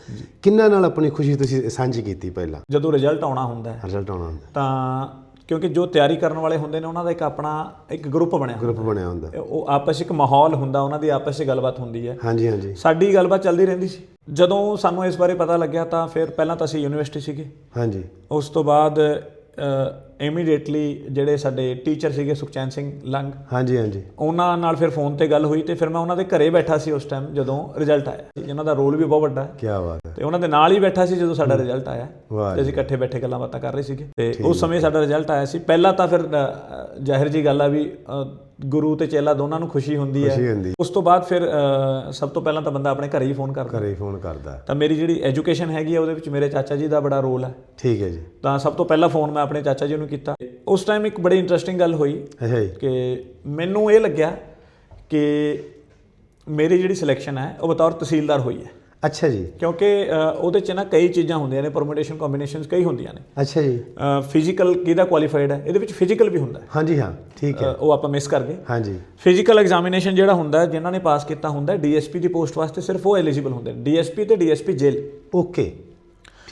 ਕਿੰਨਾ ਨਾਲ ਆਪਣੀ ਖੁਸ਼ੀ ਤੁਸੀਂ ਸਾਂਝੀ ਕੀਤੀ ਪਹਿਲਾਂ? ਜਦੋਂ ਰਿਜ਼ਲਟ ਆਉਣਾ ਹੁੰਦਾ ਹੈ। ਰਿਜ਼ਲਟ ਆਉਣਾ ਹੁੰਦਾ ਤਾਂ ਕਿਉਂਕਿ ਜੋ ਤਿਆਰੀ ਕਰਨ ਵਾਲੇ ਹੁੰਦੇ ਨੇ ਉਹਨਾਂ ਦਾ ਇੱਕ ਆਪਣਾ ਇੱਕ ਗਰੁੱਪ ਬਣਿਆ ਹੁੰਦਾ ਗਰੁੱਪ ਬਣਿਆ ਹੁੰਦਾ। ਉਹ ਆਪਸ 'ਚ ਇੱਕ ਮਾਹੌਲ ਹੁੰਦਾ ਉਹਨਾਂ ਦੀ ਆਪਸ 'ਚ ਗੱਲਬਾਤ ਹੁੰਦੀ ਹੈ। ਹਾਂਜੀ ਹਾਂਜੀ। ਸਾਡੀ ਗੱਲਬਾਤ ਚੱਲਦੀ ਰਹਿੰਦੀ ਸੀ। ਜਦੋਂ ਸਾਨੂੰ ਇਸ ਬਾਰੇ ਪਤਾ ਲੱਗਿਆ ਤਾਂ ਫਿਰ ਪਹਿਲਾਂ ਤਾਂ ਅਸੀਂ ਯੂਨੀਵਰਸਿਟੀ ਸੀਗੇ। ਹਾਂਜੀ। ਉਸ ਤੋਂ ਬਾਅਦ ਇਮੀਡੀਏਟਲੀ ਜਿਹੜੇ ਸਾਡੇ ਟੀਚਰ ਸੀਗੇ ਸੁਖਚੈਨ ਸਿੰਘ ਲੰਗ ਹਾਂਜੀ ਹਾਂਜੀ। ਉਹਨਾਂ ਨਾਲ ਫਿਰ ਫੋਨ ਤੇ ਗੱਲ ਹੋਈ ਤੇ ਫਿਰ ਮੈਂ ਉਹਨਾਂ ਦੇ ਘਰੇ ਬੈਠਾ ਸੀ ਉਸ ਟਾਈਮ ਜਦੋਂ ਰਿਜ਼ਲਟ ਆਇਆ। ਜਿਨ੍ਹਾਂ ਦਾ ਰੋਲ ਵੀ ਬਹੁਤ ਵੱਡਾ ਹੈ। ਕੀ ਬਾਤ ਹੈ। ਤੇ ਉਹਨਾਂ ਦੇ ਨਾਲ ਹੀ ਬੈਠਾ ਸੀ ਜਦੋਂ ਸਾਡਾ ਰਿਜ਼ਲਟ ਆਇਆ। ਤੇ ਅਸੀਂ ਇਕੱਠੇ ਬੈਠੇ ਗੱਲਾਂ ਬਾਤਾਂ ਕਰ ਰਹੇ ਸੀਗੇ। ਤੇ ਉਸ ਸਮੇਂ ਸਾਡਾ ਰਿਜ਼ਲਟ ਆਇਆ ਸੀ। ਪਹਿਲਾਂ ਤਾਂ ਫਿਰ ਜ਼ਾਹਿਰ ਜੀ ਗੱਲ ਆ ਵੀ ਗੁਰੂ ਤੇ ਚੇਲਾ ਦੋਨਾਂ ਨੂੰ ਖੁਸ਼ੀ ਹੁੰਦੀ ਹੈ। ਉਸ ਤੋਂ ਬਾਅਦ ਫਿਰ ਸਭ ਤੋਂ ਪਹਿਲਾਂ ਤਾਂ ਬੰਦਾ ਆਪਣੇ ਘਰੇ ਹੀ ਫੋਨ ਕਰਦਾ। ਘਰੇ ਫੋਨ ਕਰਦਾ। ਤਾਂ ਮੇਰੀ ਜਿਹੜੀ ਐਜੂਕੇਸ਼ਨ ਹੈਗੀ ਆ ਉਹਦੇ ਵਿੱਚ ਮੇਰੇ ਚਾਚਾ ਜੀ ਦਾ ਬੜਾ ਰੋਲ ਹੈ ਠੀਕ ਹੈ ਜੀ। ਤਾਂ ਸਭ ਤੋਂ ਪਹਿਲਾ ਫੋਨ ਮੈਂ ਆਪਣੇ ਚਾਚਾ ਜੀ ਨੂੰ ਕੀਤਾ। ਉਸ ਟਾਈਮ ਇੱਕ ਬੜੀ ਇੰਟਰਸਟਿੰਗ ਗੱਲ ਹੋਈ ਕਿ ਮੈਨੂੰ ਇਹ ਲੱਗਿਆ ਕਿ ਮੇਰੀ ਜਿਹੜੀ ਸਿਲੈਕਸ਼ਨ ਹੈ ਉਹ ਬਤੌਰ ਤਹਿਸੀਲਦਾਰ ਹੋਈ ਹੈ। ਅੱਛਾ ਜੀ। ਕਿਉਂਕਿ ਉਹਦੇ ਚ ਨਾ ਕਈ ਚੀਜ਼ਾਂ ਹੁੰਦੀਆਂ ਨੇ ਪਰਮਿਟੇਸ਼ਨ ਕੰਬੀਨੇਸ਼ਨਸ ਕਈ ਹੁੰਦੀਆਂ ਨੇ। ਅੱਛਾ ਜੀ। ਫਿਜ਼ੀਕਲ ਕਿਹਦਾ ਕੁਆਲੀਫਾਈਡ ਹੈ ਇਹਦੇ ਵਿੱਚ ਫਿਜ਼ੀਕਲ ਵੀ ਹੁੰਦਾ ਹਾਂਜੀ ਹਾਂ ਠੀਕ ਹੈ। ਉਹ ਆਪਾਂ ਮਿਸ ਕਰ ਗਏ। ਹਾਂਜੀ। ਫਿਜ਼ੀਕਲ ਐਗਜ਼ਾਮੀਨੇਸ਼ਨ ਜਿਹੜਾ ਹੁੰਦਾ ਜਿਨ੍ਹਾਂ ਨੇ ਪਾਸ ਕੀਤਾ ਹੁੰਦਾ ਡੀਐਸਪੀ ਦੀ ਪੋਸਟ ਵਾਸਤੇ ਸਿਰਫ ਉਹ ਐਲੀਜੀਬਲ ਹੁੰਦੇ ਨੇ ਡੀਐਸਪੀ ਤੇ ਡੀਐਸਪੀ ਜੇਲ ਓਕੇ।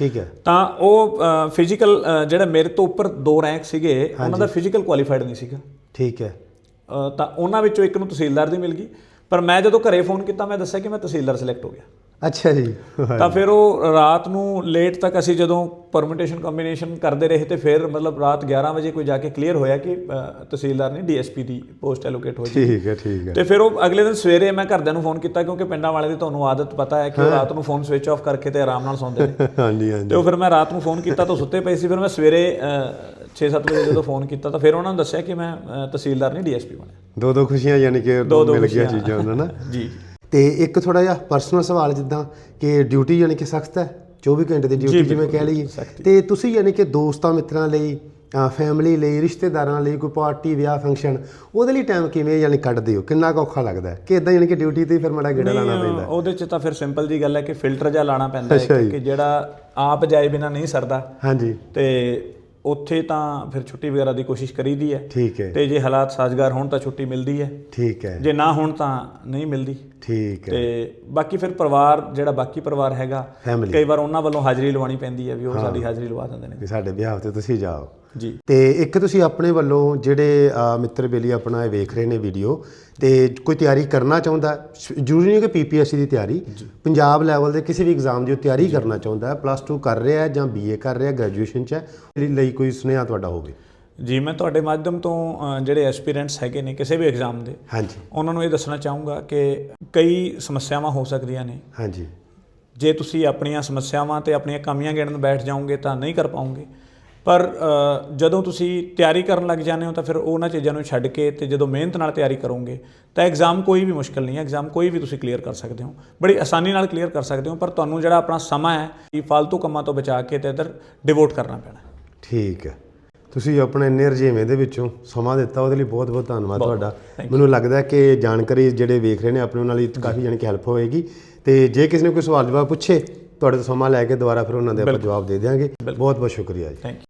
ਠੀਕ ਹੈ। ਤਾਂ ਉਹ ਫਿਜ਼ੀਕਲ ਜਿਹੜਾ ਮੇਰੇ ਤੋਂ ਉੱਪਰ ਦੋ ਰੈਂਕ ਸੀਗੇ ਉਹਨਾਂ ਦਾ ਫਿਜ਼ੀਕਲ ਕੁਆਲੀਫਾਈਡ ਨਹੀਂ ਸੀਗਾ। ਠੀਕ ਹੈ। ਤਾਂ ਉਹਨਾਂ ਵਿੱਚੋਂ ਇੱਕ ਨੂੰ ਤਹਿਸੀਲਦਾਰ ਦੀ ਮਿਲ ਗਈ। ਪਰ ਮੈਂ ਜਦੋਂ ਘਰੇ ਫੋਨ ਕੀਤਾ ਮੈਂ ਦੱਸਿਆ ਕਿ ਮੈਂ ਤਹਿਸੀਲਦਾਰ ਸਿਲੈਕਟ ਹੋ ਗਿਆ। ਅੱਛਾ ਜੀ। ਤਾਂ ਫਿਰ ਉਹ ਰਾਤ ਨੂੰ ਲੇਟ ਤੱਕ ਅਸੀਂ ਜਦੋਂ ਪਰਮਿਟੇਸ਼ਨ ਕੰਬੀਨੇਸ਼ਨ ਕਰਦੇ ਰਹੇ ਤੇ ਫਿਰ ਮਤਲਬ ਰਾਤ 11 ਵਜੇ ਕੋਈ ਜਾ ਕੇ ਕਲੀਅਰ ਹੋਇਆ ਕਿ ਤਹਿਸੀਲਦਾਰ ਨਹੀਂ ਡੀਐਸਪੀ ਦੀ ਪੋਸਟ ਐਲੋਕੇਟ ਹੋਈ ਠੀਕ ਹੈ ਠੀਕ ਹੈ। ਤੇ ਫਿਰ ਉਹ ਅਗਲੇ ਦਿਨ ਸਵੇਰੇ ਮੈਂ ਘਰਦਿਆਂ ਨੂੰ ਫੋਨ ਕੀਤਾ ਕਿਉਂਕਿ ਪਿੰਡਾਂ ਵਾਲੇ ਦੀ ਤੁਹਾਨੂੰ ਆਦਤ ਪਤਾ ਹੈ ਕਿ ਰਾਤ ਨੂੰ ਫੋਨ ਸਵਿਚ ਆਫ ਕਰਕੇ ਤੇ ਆਰਾਮ ਨਾਲ ਸੌਂਦੇ ਨੇ। <laughs> ਹਾਂਜੀ ਹਾਂਜੀ। ਤੇ ਉਹ ਫਿਰ ਮੈਂ ਰਾਤ ਨੂੰ ਫੋਨ ਕੀਤਾ ਤਾਂ ਸੁੱਤੇ ਪਏ ਸੀ। ਫਿਰ ਮੈਂ ਸਵੇਰੇ 6-7 ਵਜੇ ਜਦੋਂ ਫੋਨ ਕੀਤਾ ਤਾਂ ਫਿਰ ਉਹਨਾਂ ਨੂੰ ਦੱਸਿਆ ਕਿ ਮੈਂ ਤਹਿਸੀਲਦਾਰ ਨਹੀਂ ਡੀਐਸਪੀ ਬਣਿਆ। ਦੋ ਦੋ ਖੁਸ਼ੀਆਂ ਯਾਨੀ ਕਿ ਮਿਲ ਗਿਆ। ਚੀਜ਼ਾਂ ਉਹਨਾਂ ਨਾ <laughs> ਜੀ। ਤੇ ਇੱਕ ਥੋੜਾ ਜਿਹਾ ਪਰਸਨਲ ਸਵਾਲ ਜਿੱਦਾਂ ਕਿ ਡਿਊਟੀ ਯਾਨੀ ਕਿ ਸਖਤ ਹੈ? 24 ਘੰਟੇ ਦੀ ਡਿਊਟੀ ਜਿਵੇਂ ਕਹਿ ਲਈਏ। ਤੇ ਤੁਸੀਂ ਯਾਨੀ ਕਿ ਦੋਸਤਾਂ ਮਿੱਤਰਾਂ ਲਈ ਫੈਮਿਲੀ ਲਈ ਰਿਸ਼ਤੇਦਾਰਾਂ ਲਈ ਕੋਈ ਪਾਰਟੀ ਵਿਆਹ ਫੰਕਸ਼ਨ ਉਹਦੇ ਲਈ ਟਾਈਮ ਕਿਵੇਂ ਯਾਨੀ ਕੱਢਦੇ ਹੋ? ਕਿੰਨਾ ਔਖਾ ਲੱਗਦਾ ਕਿ ਇਦਾਂ ਯਾਨੀ ਕਿ ਡਿਊਟੀ ਤੇ ਫਿਰ ਮੜਾ ਗੇੜਾ ਲਾਣਾ ਪੈਂਦਾ ਉਹਦੇ ਚ ਤਾਂ ਫਿਰ ਸਿੰਪਲ ਜੀ ਗੱਲ ਹੈ ਕਿ ਫਿਲਟਰ ਜਿਹਾ ਲਾਣਾ ਪੈਂਦਾ ਹੈ ਕਿ ਜਿਹੜਾ ਆਪ ਜਾਏ ਬਿਨਾ ਨਹੀਂ ਸਰਦਾ। ਹਾਂਜੀ। ਤੇ ਉੱਥੇ ਤਾਂ ਫਿਰ ਛੁੱਟੀ ਵਗੈਰਾ ਦੀ ਕੋਸ਼ਿਸ਼ ਕਰੀਦੀ ਹੈ। ਠੀਕ ਹੈ। ਤੇ ਜੇ ਹਾਲਾਤ ਸਾਜ਼ਗਾਰ ਹੋਣ ਤਾਂ ਛੁੱਟੀ ਮਿਲਦੀ ਹੈ। ਠੀਕ ਹੈ। ਜੇ ਨਾ ਹੋਣ ਤਾਂ ਨਹੀਂ ਮਿਲਦੀ। ਠੀਕ ਹੈ। ਤੇ ਬਾਕੀ ਫਿਰ ਪਰਿਵਾਰ ਜਿਹੜਾ ਬਾਕੀ ਪਰਿਵਾਰ ਹੈਗਾ ਕਈ ਵਾਰ ਉਹਨਾਂ ਵੱਲੋਂ ਹਾਜ਼ਰੀ ਲਵਾਉਣੀ ਪੈਂਦੀ ਹੈ ਵੀ ਉਹ ਸਾਡੀ ਹਾਜ਼ਰੀ ਲਵਾ ਦਿੰਦੇ ਨੇ। ਸਾਡੇ ਵਿਆਹ ਤੇ ਤੁਸੀਂ ਜਾਓ। ਜੀ। ਤੇ ਇੱਕ ਤੁਸੀਂ ਆਪਣੇ ਵੱਲੋਂ ਜਿਹੜੇ ਮਿੱਤਰ ਬੇਲੀ ਆਪਣਾ ਇਹ ਵੇਖ ਰਹੇ ਨੇ ਵੀਡੀਓ ਤੇ ਕੋਈ ਤਿਆਰੀ ਕਰਨਾ ਚਾਹੁੰਦਾ ਜ਼ਰੂਰੀ ਨਹੀਂ ਕਿ ਪੀਪੀਐਸਸੀ ਦੀ ਤਿਆਰੀ। ਪੰਜਾਬ ਲੈਵਲ ਦੇ ਕਿਸੇ ਵੀ ਐਗਜ਼ਾਮ ਦੀ ਤਿਆਰੀ ਕਰਨਾ ਚਾਹੁੰਦਾ ਹੈ। ਪਲੱਸ 2 ਕਰ ਰਿਹਾ ਹੈ ਜਾਂ ਬੀਏ ਕਰ ਰਿਹਾ ਗ੍ਰੈਜੂਏਸ਼ਨ ਚ ਹੈ? ਲਈ ਕੋਈ ਸੁਨੇਹਾ ਤੁਹਾਡਾ ਹੋਵੇ। ਜੀ ਮੈਂ ਤੁਹਾਡੇ ਮਾਧਿਅਮ ਤੋਂ ਜਿਹੜੇ ਐਸਪੀਰੈਂਟਸ ਹੈਗੇ ਨੇ ਕਿਸੇ ਵੀ ਐਗਜ਼ਾਮ ਦੇ ਹਾਂਜੀ। ਉਹਨਾਂ ਨੂੰ ਇਹ ਦੱਸਣਾ ਚਾਹੂੰਗਾ ਕਿ ਕਈ ਸਮੱਸਿਆਵਾਂ ਹੋ ਸਕਦੀਆਂ ਨੇ। ਹਾਂਜੀ। ਜੇ ਤੁਸੀਂ ਆਪਣੀਆਂ ਸਮੱਸਿਆਵਾਂ ਤੇ ਆਪਣੀਆਂ ਕਮੀਆਂ ਗਿਣਨ ਬੈਠ ਜਾਓਗੇ ਤਾਂ ਨਹੀਂ ਕਰ ਪਾਓਗੇ। ਪਰ ਜਦੋਂ ਤੁਸੀਂ ਤਿਆਰੀ ਕਰਨ ਲੱਗ ਜਾਂਦੇ ਹੋ ਤਾਂ ਫਿਰ ਉਹਨਾਂ ਚੀਜ਼ਾਂ ਨੂੰ ਛੱਡ ਕੇ ਤੇ ਜਦੋਂ ਮਿਹਨਤ ਨਾਲ ਤਿਆਰੀ ਕਰੋਗੇ ਤਾਂ ਐਗਜ਼ਾਮ ਕੋਈ ਵੀ ਮੁਸ਼ਕਲ ਨਹੀਂ ਹੈ ਐਗਜ਼ਾਮ ਕੋਈ ਵੀ ਤੁਸੀਂ ਕਲੀਅਰ ਕਰ ਸਕਦੇ ਹੋ। ਬੜੀ ਆਸਾਨੀ ਨਾਲ ਕਲੀਅਰ ਕਰ ਸਕਦੇ ਹੋ ਪਰ ਤੁਹਾਨੂੰ ਜਿਹੜਾ ਆਪਣਾ ਸਮਾਂ ਹੈ ਇਹ ਫालतू ਕੰਮਾਂ ਤੋਂ ਬਚਾ ਕੇ ਤੇ ਇੱਧਰ ਡਿਵੋਟ ਕਰਨਾ ਪੈਣਾ। ਠੀਕ ਹੈ। ਤੁਸੀਂ ਆਪਣੇ ਇੰਨੇ ਰੁਝੇਵੇਂ ਦੇ ਵਿੱਚੋਂ ਸਮਾਂ ਦਿੱਤਾ ਉਹਦੇ ਲਈ ਬਹੁਤ ਬਹੁਤ ਧੰਨਵਾਦ ਤੁਹਾਡਾ। ਮੈਨੂੰ ਲੱਗਦਾ ਕਿ ਜਾਣਕਾਰੀ ਜਿਹੜੇ ਵੇਖ ਰਹੇ ਨੇ ਆਪਣੇ ਉਹਨਾਂ ਲਈ ਕਾਫੀ ਜਾਣੀ ਕਿ ਹੈਲਪ ਹੋਏਗੀ। ਤੇ ਜੇ ਕਿਸੇ ਨੇ ਕੋਈ ਸਵਾਲ ਜਵਾਬ ਪੁੱਛੇ ਤੁਹਾਡੇ ਤੋਂ ਸਮਾਂ ਲੈ ਕੇ ਦੁਬਾਰਾ ਫਿਰ ਉਹਨਾਂ ਦੇ ਆਪਾਂ ਜਵਾਬ ਦੇ ਦਿਆਂਗੇ। ਬਹੁਤ ਬਹੁਤ ਸ਼ੁਕਰੀਆ ਜੀ। Thank you